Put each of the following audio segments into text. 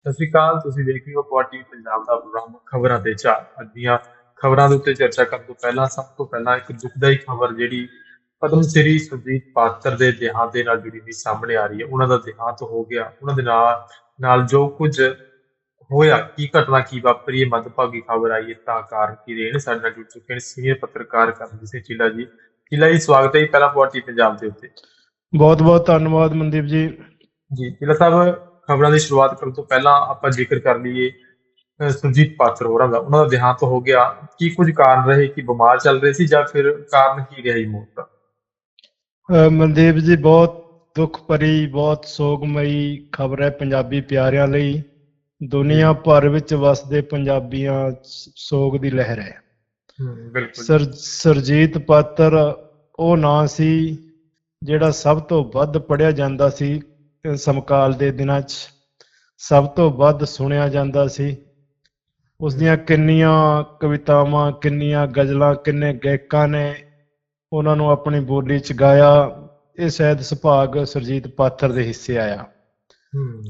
ਸਤਿ ਸ਼੍ਰੀ ਅਕਾਲ ਤੁਸੀਂ ਦੇਖ ਰਹੇ ਹੋ ਪਾਰਟੀ ਪੰਜਾਬ ਦਾ ਪ੍ਰੋਗਰਾਮ ਖਬਰਾਂ ਦੇ ਚਾਰ। ਅੱਜ ਦੀਆਂ ਖਬਰਾਂ ਦੇ ਉੱਤੇ ਚਰਚਾ ਕਰਨ ਤੋਂ ਪਹਿਲਾਂ ਸਭ ਤੋਂ ਪਹਿਲਾਂ ਇੱਕ ਦੁਖਦਾਈ ਖਬਰ ਜਿਹੜੀ ਪਦਮ ਸ੍ਰੀ ਸੁਰਜੀਤ ਪਾਤਰ ਦੇ ਦੇਹਾਂਤ ਦੇ ਨਾਲ ਜੁੜੀ ਹੋਈ ਸਾਹਮਣੇ ਆ ਰਹੀ ਹੈ। ਉਹਨਾਂ ਦਾ ਦੇਹਾਂਤ ਹੋ ਗਿਆ। ਉਹਨਾਂ ਦੇ ਨਾਲ ਨਾਲ ਜੋ ਕੁਝ ਹੋਇਆ ਕੀ ਘਟਨਾ ਕੀ ਵਾਪਰੀ ਹੈ ਮੰਦਭਾਗੀ ਖਬਰ ਆਈ ਹੈ ਤਾਂ ਕਾਰਨ ਕੀ ਰਹੇ ਨੇ ਸਾਡੇ ਨਾਲ ਜੁੜ ਚੁੱਕੇ ਨੇ ਸੀਨੀਅਰ ਪੱਤਰਕਾਰ ਕਰਮਜੀਤ ਸਿੰਘ ਚੀਲਾ ਜੀ। ਚੀਲਾ ਜੀ ਸਵਾਗਤ ਹੈ ਪਹਿਲਾਂ ਪਾਰਟੀ ਪੰਜਾਬ ਦੇ ਉੱਤੇ। ਬਹੁਤ ਬਹੁਤ ਧੰਨਵਾਦ ਮਨਦੀਪ ਜੀ। ਜੀ ਚੀਲਾ ਸਾਹਿਬ ਖਬਰਾਂ ਦੀ ਸ਼ੁਰੂਆਤ ਕਰਨ ਤੋਂ ਪਹਿਲਾਂ ਆਪਾਂ ਜ਼ਿਕਰ ਕਰ ਲਈਏ ਅਹ ਸੁਰਜੀਤ ਪਾਤਰ ਹੋਰਾਂ ਦਾ। ਉਹਨਾਂ ਦਾ ਦੇਹਾਂਤ ਹੋ ਗਿਆ। ਕੀ ਕੁਝ ਕਾਰਨ ਰਹੇ ਕਿ ਬਿਮਾਰ ਚੱਲ ਰਹੇ ਸੀ ਜਾਂ ਫਿਰ ਕਾਰਨ ਕੀ ਰਿਹਾ ਮੌਤ ਦਾ? ਮਨਦੀਪ ਜੀ ਬਹੁਤ ਦੁੱਖ ਭਰੀ ਬਹੁਤ ਸੋਗਮਈ ਖਬਰ ਹੈ ਪੰਜਾਬੀ ਪਿਆਰਿਆਂ ਲਈ। ਦੁਨੀਆ ਭਰ ਵਿੱਚ ਵਸਦੇ ਪੰਜਾਬੀਆਂ ਸੋਗ ਦੀ ਲਹਿਰ ਹੈ। ਬਿਲਕੁਲ ਸਰ ਸਰਜੀਤ ਪਾਤਰ ਉਹ ਨਾਂ ਸੀ ਜਿਹੜਾ ਸਭ ਤੋਂ ਵੱਧ ਪੜਿਆ ਜਾਂਦਾ ਸੀ। ਸਮਕਾਲ ਦੇ ਦਿਨਾਂ 'ਚ ਸਭ ਤੋਂ ਵੱਧ ਸੁਣਿਆ ਜਾਂਦਾ ਸੀ। ਉਸ ਦੀਆਂ ਕਿੰਨੀਆਂ ਕਵਿਤਾਵਾਂ ਕਿੰਨੀਆਂ ਗਜ਼ਲਾਂ ਕਿੰਨੇ ਗਾਇਕਾਂ ਨੇ ਉਹਨਾਂ ਨੂੰ ਆਪਣੀ ਬੋਲੀ 'ਚ ਗਾਇਆ। ਇਹ ਸ਼ਾਇਦ ਸੁਭਾਗ ਸਰਜੀਤ ਪਾਤਰ ਦੇ ਹਿੱਸੇ ਆਇਆ।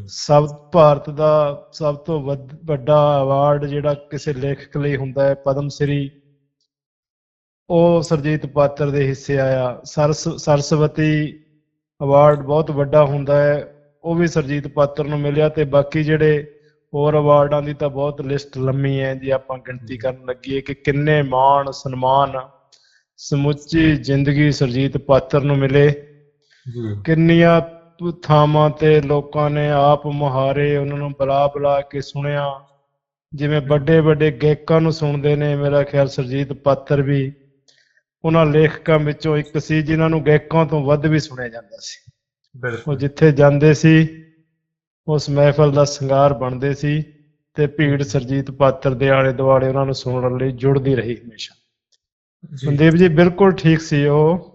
ਸਭ ਭਾਰਤ ਦਾ ਸਭ ਤੋਂ ਵੱਡਾ ਅਵਾਰਡ ਜਿਹੜਾ ਕਿਸੇ ਲੇਖਕ ਲਈ ਹੁੰਦਾ ਹੈ ਪਦਮ ਸ੍ਰੀ ਉਹ ਸਰਜੀਤ ਪਾਤਰ ਦੇ ਹਿੱਸੇ ਆਇਆ। ਸਰਸ ਸਰਸਵਤੀ ਅਵਾਰਡ ਬਹੁਤ ਵੱਡਾ ਹੁੰਦਾ ਹੈ। ਉਹ ਵੀ ਸਰਜੀਤ ਪਾਤਰ ਨੂੰ ਮਿਲਿਆ ਤੇ ਬਾਕੀ ਜਿਹੜੇ ਹੋਰ ਅਵਾਰਡਾਂ ਦੀ ਤਾਂ ਬਹੁਤ ਲਿਸਟ ਲੰਮੀ ਹੈ ਜੇ। ਆਪਾਂ ਗਿਣਤੀ ਕਰਨ ਲੱਗੀਏ ਕਿ ਕਿੰਨੇ ਮਾਣ ਸਨਮਾਨ ਸਮੁੱਚੀ ਜ਼ਿੰਦਗੀ ਸਰਜੀਤ ਪਾਤਰ ਨੂੰ ਮਿਲੇ। ਜੀ। ਕਿੰਨੀਆਂ ਥਾਵਾਂ ਤੇ ਲੋਕਾਂ ਨੇ ਆਪ ਮੁਹਾਰੇ ਉਹਨਾਂ ਨੂੰ ਬੁਲਾ ਬੁਲਾ ਕੇ ਸੁਣਿਆ। ਜਿਵੇਂ ਵੱਡੇ ਵੱਡੇ ਗਾਇਕਾਂ ਨੂੰ ਸੁਣਦੇ ਨੇ ਮੇਰਾ ਖਿਆਲ ਸਰਜੀਤ ਪਾਤਰ ਵੀ। ਉਹਨਾਂ ਲੇਖਕਾਂ ਵਿੱਚੋਂ ਇੱਕ ਸੀ ਜਿਨ੍ਹਾਂ ਨੂੰ ਗਾਇਕਾਂ ਤੋਂ ਵੱਧ ਵੀ ਸੁਣਿਆ ਜਾਂਦਾ ਸੀ। ਬਿਲਕੁਲ। ਜਿੱਥੇ ਜਾਂਦੇ ਸੀ ਉਸ ਮਹਿਫਲ ਦਾ ਸ਼ਿੰਗਾਰ ਬਣਦੇ ਸੀ ਤੇ ਭੀੜ ਸਰਜੀਤ ਪਾਤਰ ਦੇ ਆਲੇ ਦੁਆਲੇ ਉਹਨਾਂ ਨੂੰ ਸੁਣਨ ਲਈ ਜੁੜਦੀ ਰਹੀ ਹਮੇਸ਼ਾ। ਸੰਦੀਪ ਜੀ ਬਿਲਕੁਲ ਠੀਕ ਸੀ ਉਹ।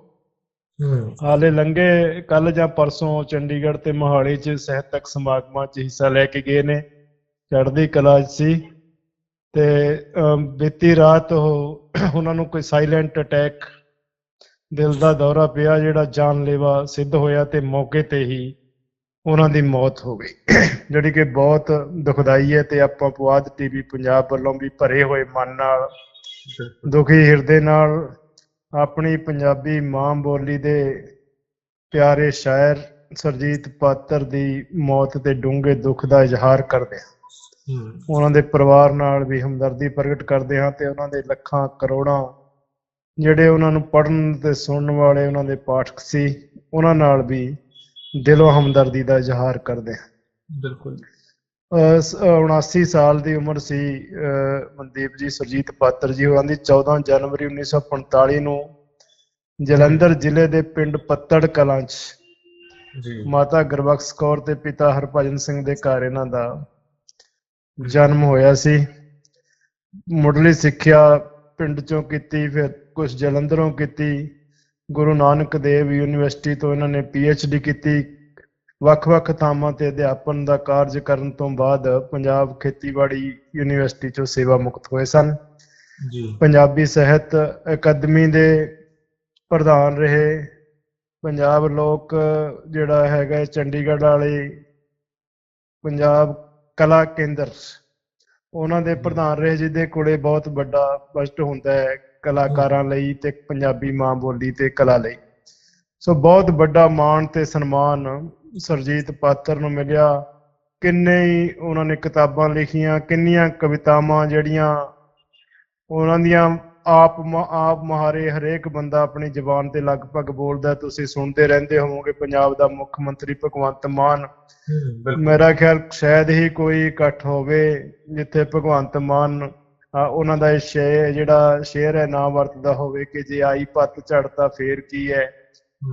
ਹਾਲੇ ਲੰਘੇ ਕੱਲ ਜਾਂ ਪਰਸੋਂ ਚੰਡੀਗੜ੍ਹ ਤੇ ਮੋਹਾਲੀ 'ਚ ਸਾਹਿਤਕ ਸਮਾਗਮਾਂ 'ਚ ਹਿੱਸਾ ਲੈ ਕੇ ਗਏ ਨੇ। ਚੜ੍ਹਦੀ ਕਲਾ 'ਚ ਸੀ। ਤੇ ਬੀਤੀ ਰਾਤ ਉਹ ਉਹਨਾਂ ਨੂੰ ਕੋਈ ਸਾਇਲੈਂਟ ਅਟੈਕ ਦਿਲ ਦਾ ਦੌਰਾ ਪਿਆ ਜਿਹੜਾ ਜਾਨਲੇਵਾ ਸਿੱਧ ਹੋਇਆ ਤੇ ਮੌਕੇ ਤੇ ਹੀ ਉਹਨਾਂ ਦੀ ਮੌਤ ਹੋ ਗਈ। ਜਿਹੜੀ ਕਿ ਬਹੁਤ ਦੁਖਦਾਈ ਹੈ ਤੇ ਆਪਾਂ ਪੁਆਧ ਟੀਵੀ ਪੰਜਾਬ ਵੱਲੋਂ ਵੀ ਭਰੇ ਹੋਏ ਮਨ ਨਾਲ, ਦੁਖੀ ਹਿਰਦੇ ਨਾਲ ਆਪਣੀ ਪੰਜਾਬੀ ਮਾਂ ਬੋਲੀ ਦੇ ਪਿਆਰੇ ਸ਼ਾਇਰ ਸਰਜੀਤ ਪਾਤਰ ਦੀ ਮੌਤ ਤੇ ਡੂੰਘੇ ਦੁੱਖ ਦਾ ਇਜ਼ਹਾਰ ਕਰਦੇ ਹਾਂ। ਉਹਨਾਂ ਦੇ ਪਰਿਵਾਰ ਨਾਲ ਵੀ ਹਮਦਰਦੀ ਪ੍ਰਗਟ ਕਰਦੇ ਹਾਂ ਤੇ ਉਹਨਾਂ ਦੇ ਲੱਖਾਂ ਕਰੋੜਾਂ ਜਿਹੜੇ ਉਹਨਾਂ ਨੂੰ ਪੜ੍ਹਨ ਤੇ ਸੁਣਨ ਵਾਲੇ ਉਹਨਾਂ ਦੇ ਪਾਠਕ ਸੀ ਉਹਨਾਂ ਨਾਲ ਵੀ ਦਿਲੋਂ ਹਮਦਰਦੀ ਦਾ ਇਜ਼ਹਾਰ ਕਰਦੇ ਹਾਂ। ਬਿਲਕੁਲ। ਅਹ ਸ- ਅਹ 79 ਸਾਲ ਦੀ ਉਮਰ ਸੀ ਮਨਦੀਪ ਜੀ ਸੁਰਜੀਤ ਪਾਤਰ ਜੀ ਹੋਰਾਂ ਦੀ। 14 ਜਨਵਰੀ 1945 ਨੂੰ ਜਲੰਧਰ ਜ਼ਿਲ੍ਹੇ ਦੇ ਪਿੰਡ ਪੱਤੜ ਕਲਾਂ 'ਚ ਜੀ। ਮਾਤਾ ਗੁਰਬਖਸ਼ ਕੌਰ ਤੇ ਪਿਤਾ ਹਰਭਜਨ ਸਿੰਘ ਦੇ ਘਰ ਇਹਨਾਂ ਦਾ ਜਨਮ ਹੋਇਆ ਸੀ। ਮੁੱਢਲੀ ਸਿੱਖਿਆ ਪਿੰਡ 'ਚੋਂ ਕੀਤੀ ਫਿਰ ਕੁਝ ਜਲੰਧਰੋਂ ਕੀਤੀ। ਗੁਰੂ ਨਾਨਕ ਦੇਵ ਯੂਨੀਵਰਸਿਟੀ ਤੋਂ ਇਹਨਾਂ ਨੇ ਡੀ ਕੀਤੀ। ਵੱਖ-ਵੱਖ ਥਾਵਾਂ ਤੇ ਅਧਿਆਪਨ ਦਾ ਕਾਰਜ ਕਰਨ ਤੋਂ ਬਾਅਦ ਪੰਜਾਬ ਖੇਤੀਬਾੜੀ ਯੂਨੀਵਰਸਿਟੀ 'ਚੋਂ ਸੇਵਾ ਮੁਕਤ ਹੋਏ ਸਨ। ਜੀ। ਪੰਜਾਬੀ ਸਾਹਿਤ ਅਕਾਦਮੀ ਦੇ ਪ੍ਰਧਾਨ ਰਹੇ। ਪੰਜਾਬ ਲੋਕ ਜਿਹੜਾ ਹੈਗਾ ਚੰਡੀਗੜ੍ਹ ਵਾਲੇ ਪੰਜਾਬ ਕਲਾ ਕੇਂਦਰ ਉਹਨਾਂ ਦੇ ਪ੍ਰਧਾਨ ਰਹੇ ਜਿਹਦੇ ਕੋਲੇ ਬਹੁਤ ਵੱਡਾ ਬਜਟ ਹੁੰਦਾ ਹੈ ਕਲਾਕਾਰਾਂ ਲਈ ਤੇ ਪੰਜਾਬੀ ਮਾਂ ਬੋਲੀ ਤੇ ਕਲਾ ਲਈ। ਸੋ ਬਹੁਤ ਵੱਡਾ ਮਾਣ ਤੇ ਸਨਮਾਨ ਸਰਜੀਤ ਪਾਤਰ ਨੂੰ ਮਿਲਿਆ। ਕਿੰਨੇ ਹੀ ਉਹਨਾਂ ਨੇ ਕਿਤਾਬਾਂ ਲਿਖੀਆਂ ਕਿੰਨੀਆਂ ਕਵਿਤਾਵਾਂ ਜਿਹੜੀਆਂ ਉਹਨਾਂ ਦੀਆਂ ਆਪ ਆਪ ਮਹਾਰੇ ਹਰੇਕ ਬੰਦਾ ਆਪਣੀ ਜ਼ੁਬਾਨ ਤੇ ਲਗਭਗ ਬੋਲਦਾ। ਤੁਸੀਂ ਸੁਣਦੇ ਰਹਿੰਦੇ ਹੋਵੋਗੇ ਪੰਜਾਬ ਦਾ ਮੁੱਖ ਮੰਤਰੀ ਭਗਵੰਤ ਮਾਨ। ਮੇਰਾ ਖਿਆਲ ਸ਼ਾਇਦ ਹੀ ਕੋਈ ਇਕੱਠ ਹੋਵੇ ਜਿੱਥੇ ਭਗਵੰਤ ਮਾਨ ਉਹਨਾਂ ਦਾ ਇਹ ਸ਼ੇ ਜਿਹੜਾ ਸ਼ੇਰ ਹੈ ਨਾ ਵਰਤਦਾ ਹੋਵੇ ਕਿ ਜੇ ਆਈ ਪੱਤ ਝੜਤਾ ਫੇਰ ਕੀ ਹੈ?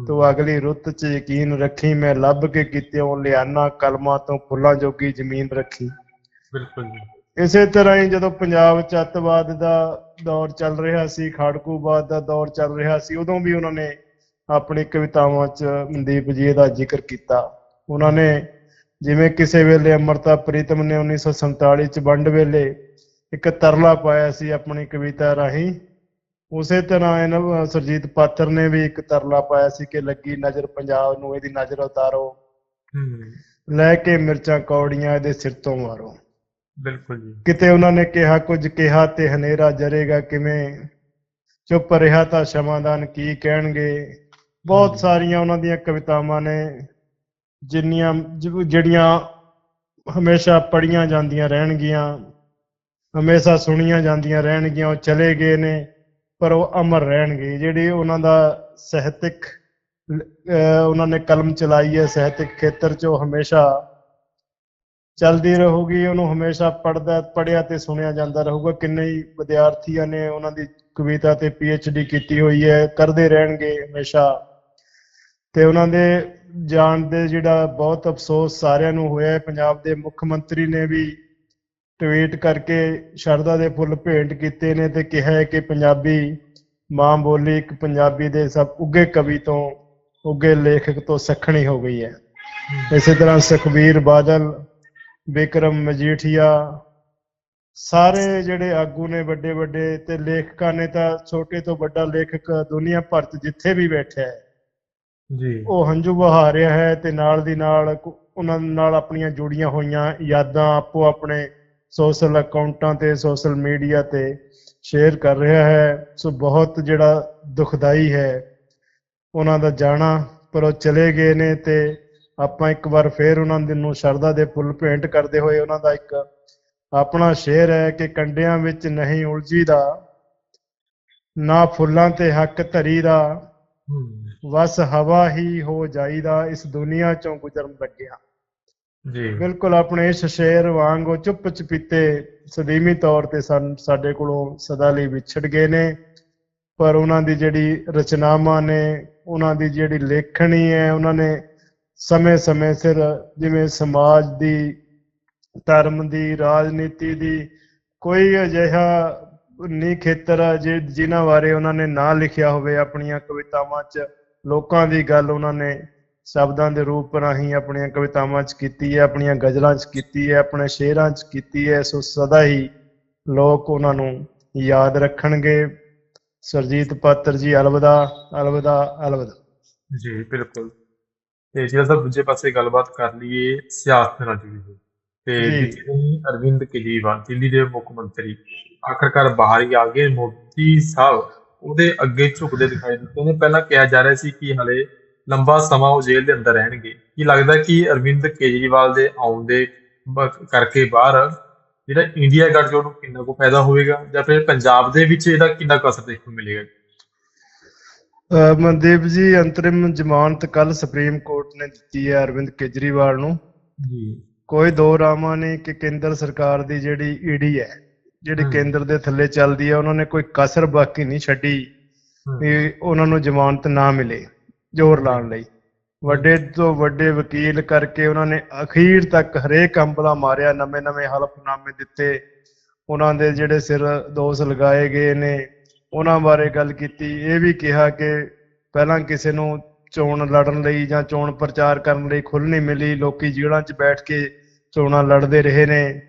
ਤੂੰ ਅਗਲੀ ਰੁੱਤ 'ਚ ਯਕੀਨ ਰੱਖੀ ਮੈਂ ਲੱਭ ਕੇ ਕਿਤਿਓਂ ਲਿਆਨਾ ਕਲਮਾਂ ਤੋਂ ਫੁੱਲਾਂ ਜੋਗੀ ਜ਼ਮੀਨ ਰੱਖੀ। ਬਿਲਕੁਲ ਜੀ। ਇਸੇ ਤਰ੍ਹਾਂ ਹੀ ਜਦੋਂ ਪੰਜਾਬ 'ਚ ਅੱਤਵਾਦ ਦਾ ਦੌਰ ਚੱਲ ਰਿਹਾ ਸੀ ਖਾੜਕੂਬਾਦ ਦਾ ਦੌਰ ਚੱਲ ਰਿਹਾ ਸੀ ਉਦੋਂ ਵੀ ਉਹਨਾਂ ਨੇ ਆਪਣੀ ਕਵਿਤਾਵਾਂ 'ਚ ਮਨਦੀਪ ਜੀ ਇਹਦਾ ਜ਼ਿਕਰ ਕੀਤਾ। ਉਹਨਾਂ ਨੇ ਜਿਵੇਂ ਕਿਸੇ ਵੇਲੇ ਅਮਰਤਾ ਪ੍ਰੀਤਮ ਨੇ 1947 'ਚ ਵੰਡ ਵੇਲੇ ਇੱਕ ਤਰਲਾ ਪਾਇਆ ਸੀ ਆਪਣੀ ਕਵਿਤਾ ਰਾਹੀਂ ਉਸੇ ਤਰ੍ਹਾਂ ਇਹਨਾਂ ਸਰਜੀਤ ਪਾਤਰ ਨੇ ਵੀ ਇੱਕ ਤਰਲਾ ਪਾਇਆ ਸੀ ਕਿ ਲੱਗੀ ਨਜ਼ਰ ਪੰਜਾਬ ਨੂੰ ਇਹਦੀ ਨਜ਼ਰ ਉਤਾਰੋ। ਲੈ ਕੇ ਮਿਰਚਾਂ ਕੌੜੀਆਂ ਇਹਦੇ ਸਿਰ ਤੋਂ ਮਾਰੋ। ਬਿਲਕੁਲ ਜੀ। ਕਿਤੇ ਉਹਨਾਂ ਨੇ ਕਿਹਾ ਕੁਝ ਕਿਹਾ ਤੇ ਹਨੇਰਾ ਜਰੇਗਾ ਕਿਵੇਂ? ਚੁੱਪ ਰਿਹਾ ਤਾਂ ਸ਼ਮਾਦਾਨ ਕੀ ਕਹਿਣਗੇ? ਬਹੁਤ। ਸਾਰੀਆਂ ਉਹਨਾਂ ਦੀਆਂ ਕਵਿਤਾਵਾਂ ਨੇ ਜਿੰਨੀਆਂ ਜਿਹੜੀਆਂ ਹਮੇਸ਼ਾ ਪੜੀਆਂ ਜਾਂਦੀਆਂ ਰਹਿਣਗੀਆਂ ਹਮੇਸ਼ਾ ਸੁਣੀਆਂ ਜਾਂਦੀਆਂ ਰਹਿਣਗੀਆਂ ਉਹ ਚਲੇ ਗਏ ਨੇ ਪਰ ਉਹ ਅਮਰ ਰਹਿਣਗੇ। ਜਿਹੜੀ ਉਹਨਾਂ ਦਾ ਸਾਹਿਤਿਕ ਉਹਨਾਂ ਨੇ ਕਲਮ ਚਲਾਈ ਹੈ ਸਾਹਿਤਿਕ ਖੇਤਰ 'ਚ ਉਹ ਹਮੇਸ਼ਾ ਚੱਲਦੀ ਰਹੂਗੀ ਉਹਨੂੰ ਹਮੇਸ਼ਾ ਪੜਦਾ ਪੜਿਆ ਤੇ ਸੁਣਿਆ ਜਾਂਦਾ ਰਹੂਗਾ। ਕਿੰਨੇ ਹੀ ਵਿਦਿਆਰਥੀਆਂ ਨੇ ਉਹਨਾਂ ਦੀ ਕਵਿਤਾ ਤੇ ਡੀ ਕੀਤੀ ਹੋਈ ਹੈ ਕਰਦੇ ਰਹਿਣਗੇ ਹਮੇਸ਼ਾ। ਤੇ ਉਹਨਾਂ ਦੇ ਜਾਣ ਦੇ ਜਿਹੜਾ ਬਹੁਤ ਅਫਸੋਸ ਸਾਰਿਆਂ ਨੂੰ ਹੋਇਆ ਹੈ। ਪੰਜਾਬ ਦੇ ਮੁੱਖ ਮੰਤਰੀ ਨੇ ਵੀ ਟਵੀਟ ਕਰਕੇ ਸ਼ਰਧਾ ਦੇ ਫੁੱਲ ਭੇਂਟ ਕੀਤੇ ਨੇ ਤੇ ਕਿਹਾ ਹੈ ਕਿ ਪੰਜਾਬੀ ਮਾਂ ਬੋਲੀ ਇੱਕ ਪੰਜਾਬੀ ਦੇ ਸਭ ਉੱਗੇ ਕਵੀ ਤੋਂ ਉੱਗੇ ਲੇਖਕ ਤੋਂ ਸੱਖਣੀ ਹੋ ਗਈ ਹੈ। ਇਸੇ ਤਰ੍ਹਾਂ ਸੁਖਬੀਰ ਬਾਦਲ ਵਿਕਰਮ ਮਜੀਠੀਆ। ਸਾਰੇ ਜਿਹੜੇ ਆਗੂ ਨੇ ਵੱਡੇ ਵੱਡੇ ਤੇ ਲੇਖਕਾਂ ਨੇ ਤਾਂ ਛੋਟੇ ਤੋਂ ਵੱਡਾ ਲੇਖਕ ਦੁਨੀਆ ਭਰ 'ਚ ਜਿੱਥੇ ਵੀ ਬੈਠਾ ਹੈ। ਜੀ। ਉਹ ਹੰਝੂ ਵਹਾ ਰਿਹਾ ਹੈ ਤੇ ਨਾਲ ਦੀ ਨਾਲ ਉਹਨਾਂ ਨਾਲ ਆਪਣੀਆਂ ਜੁੜੀਆਂ ਹੋਈਆਂ ਯਾਦਾਂ ਆਪੋ ਆਪਣੇ ਸੋਸ਼ਲ ਅਕਾਊਂਟਾਂ ਤੇ ਸੋਸ਼ਲ ਮੀਡੀਆ ਤੇ ਸ਼ੇਅਰ ਕਰ ਰਿਹਾ ਹੈ। ਸੋ ਬਹੁਤ ਜਿਹੜਾ ਦੁਖਦਾਈ ਹੈ ਉਹਨਾਂ ਦਾ ਜਾਣਾ ਪਰ ਉਹ ਚਲੇ ਗਏ ਨੇ ਤੇ ਆਪਾਂ ਇੱਕ ਵਾਰ ਫੇਰ ਉਹਨਾਂ ਦੇ ਨੂੰ ਸ਼ਰਧਾ ਦੇ ਫੁੱਲ ਭੇਂਟ ਕਰਦੇ ਹੋਏ ਉਹਨਾਂ ਦਾ ਇੱਕ ਆਪਣਾ ਸ਼ੇਰ ਹੈ ਕਿ ਕੰਡਿਆਂ ਵਿੱਚ ਨਹੀਂ ਉਲਝੀਦਾ ਨਾ ਫੁੱਲਾਂ ਤੇ ਹੱਕ ਧਰੀ ਦਾ ਬਸ ਹਵਾ ਹੀ ਹੋ ਜਾਈਦਾ ਇਸ ਦੁਨੀਆ ਚੋਂ ਗੁਜ਼ਰਨ ਲੱਗਿਆ। ਜੀ। ਬਿਲਕੁਲ ਆਪਣੇ ਇਸ ਸ਼ੇਰ ਵਾਂਗ ਉਹ ਚੁੱਪ ਚਪੀਤੇ ਸਦੀਮੀ ਤੌਰ ਤੇ ਸਾਨ- ਸਾਡੇ ਕੋਲੋਂ ਸਦਾ ਲਈ ਵਿਛੜ ਗਏ ਨੇ। ਪਰ ਉਹਨਾਂ ਦੀ ਜਿਹੜੀ ਰਚਨਾਵਾਂ ਨੇ ਉਹਨਾਂ ਦੀ ਜਿਹੜੀ ਲੇਖਣੀ ਹੈ ਉਹਨਾਂ ਨੇ ਸਮੇਂ-ਸਮੇਂ ਸਿਰ ਜਿਵੇਂ ਸਮਾਜ ਦੀ, ਧਰਮ ਦੀ, ਰਾਜਨੀਤੀ ਦੀ ਕੋਈ ਅਜਿਹਾ ਨਹੀਂ ਖੇਤਰ ਹੈ ਜਿਨ੍ਹਾਂ ਬਾਰੇ ਉਹਨਾਂ ਨੇ ਨਾ ਲਿਖਿਆ ਹੋਵੇ, ਆਪਣੀਆਂ ਕਵਿਤਾਵਾਂ 'ਚ ਲੋਕਾਂ ਦੀ ਗੱਲ ਉਹਨਾਂ ਨੇ ਸ਼ਬਦਾਂ ਦੇ ਰੂਪ ਰਾਹੀਂ ਆਪਣੀਆਂ ਕਵਿਤਾਵਾਂ 'ਚ ਕੀਤੀ ਹੈ, ਆਪਣੀਆਂ ਗਜ਼ਲਾਂ 'ਚ ਕੀਤੀ ਹੈ, ਆਪਣੇ ਸ਼ੇਰਾਂ 'ਚ ਕੀਤੀ ਹੈ, ਸੋ ਸਦਾ ਹੀ ਲੋਕ ਉਹਨਾਂ ਨੂੰ ਯਾਦ ਰੱਖਣਗੇ। ਸਰਜੀਤ ਪਾਤਰ ਜੀ, ਅਲਵਿਦਾ ਅਲਵਿਦਾ ਅਲਵਿਦਾ। ਜੀ, ਬਿਲਕੁਲ। ਤੇ ਜੇ ਅਸੀਂ ਦੂਜੇ ਪਾਸੇ ਗੱਲਬਾਤ ਕਰ ਲਈਏ ਸਿਆਸਤ ਨਾਲ ਜੁੜੀ ਹੋਈ। ਤੇ ਜੀ। ਜਿੱਥੇ ਅਰਵਿੰਦ ਕੇਜਰੀਵਾਲ ਦਿੱਲੀ ਦੇ ਮੁੱਖ ਮੰਤਰੀ ਆਖਰਕਾਰ ਬਾਹਰ ਹੀ ਆ ਗਏ। ਮੋਦੀ ਸਾਹਿਬ ਉਹਦੇ ਅੱਗੇ ਝੁਕਦੇ ਦਿਖਾਈ ਦਿੱਤੇ ਨੇ। ਪਹਿਲਾਂ ਕਿਹਾ ਜਾ ਰਿਹਾ ਸੀ ਕਿ ਹਲੇ ਲੰਬਾ ਸਮਾਂ ਉਹ ਜੇਲ੍ਹ ਦੇ ਅੰਦਰ ਰਹਿਣਗੇ। ਕੀ ਲੱਗਦਾ ਕਿ ਅਰਵਿੰਦ ਕੇਜਰੀਵਾਲ ਦੇ ਆਉਣ ਦੇ ਕਰਕੇ ਬਾਹਰ ਜਿਹੜਾ ਇੰਡੀਆ ਗੱਠਜੋੜ ਨੂੰ ਕਿੰਨਾ ਕੁ ਫਾਇਦਾ ਹੋਵੇਗਾ? ਜਾਂ ਫਿਰ ਪੰਜਾਬ ਦੇ ਵਿੱਚ ਇਹਦਾ ਕਿੰਨਾ ਕੁ ਅਸਰ ਦੇਖਣ ਨੂੰ ਮਿਲੇਗਾ? ਮਨਦੀਪ ਜੀ ਅੰਤਰਿਮ ਜ਼ਮਾਨਤ ਕੱਲ ਸੁਪਰੀਮ ਕੋਰਟ ਨੇ ਦਿੱਤੀ ਹੈ ਅਰਵਿੰਦ ਕੇਜਰੀਵਾਲ ਨੂੰ। ਜੀ। ਕੋਈ ਦੋ ਰਾਮਾ ਨਹੀਂ ਕਿ ਕੇਂਦਰ ਸਰਕਾਰ ਦੀ ਜਿਹੜੀ ਈਡੀ ਹੈ ਜਿਹੜੀ। ਕੇਂਦਰ ਦੇ ਥੱਲੇ ਚੱਲਦੀ ਹੈ ਉਹਨਾਂ ਨੇ ਕੋਈ ਕਸਰ ਬਾਕੀ ਨਹੀਂ ਛੱਡੀ ਵੀ ਉਹਨਾਂ ਨੂੰ ਜ਼ਮਾਨਤ ਨਾ ਮਿਲੇ ਜ਼ੋਰ ਲਾਉਣ ਲਈ। ਵੱਡੇ ਤੋਂ ਵੱਡੇ ਵਕੀਲ ਕਰਕੇ ਉਹਨਾਂ ਨੇ ਅਖੀਰ ਤੱਕ ਹਰੇਕ ਅੰਬਲਾ ਮਾਰਿਆ ਨਵੇਂ-ਨਵੇਂ ਹਲਫਨਾਮੇ ਦਿੱਤੇ। ਉਹਨਾਂ ਦੇ ਜਿਹੜੇ ਸਿਰ ਦੋਸ਼ ਲਗਾਏ ਗਏ ਨੇ ਉਹਨਾਂ ਬਾਰੇ ਗੱਲ ਕੀਤੀ ਇਹ ਵੀ ਕਿਹਾ ਕਿ ਪਹਿਲਾਂ ਕਿਸੇ ਨੂੰ ਚੋਣ ਲੜਨ ਲਈ ਜਾਂ ਚੋਣ ਪ੍ਰਚਾਰ ਕਰਨ ਲਈ ਖੁੱਲ੍ਹ ਨਹੀਂ ਮਿਲੀ ਲੋਕੀ ਜੇਲ੍ਹਾਂ 'ਚ ਬੈਠ ਕੇ ਚੋਣਾਂ ਲੜਦੇ ਰਹੇ ਨੇ।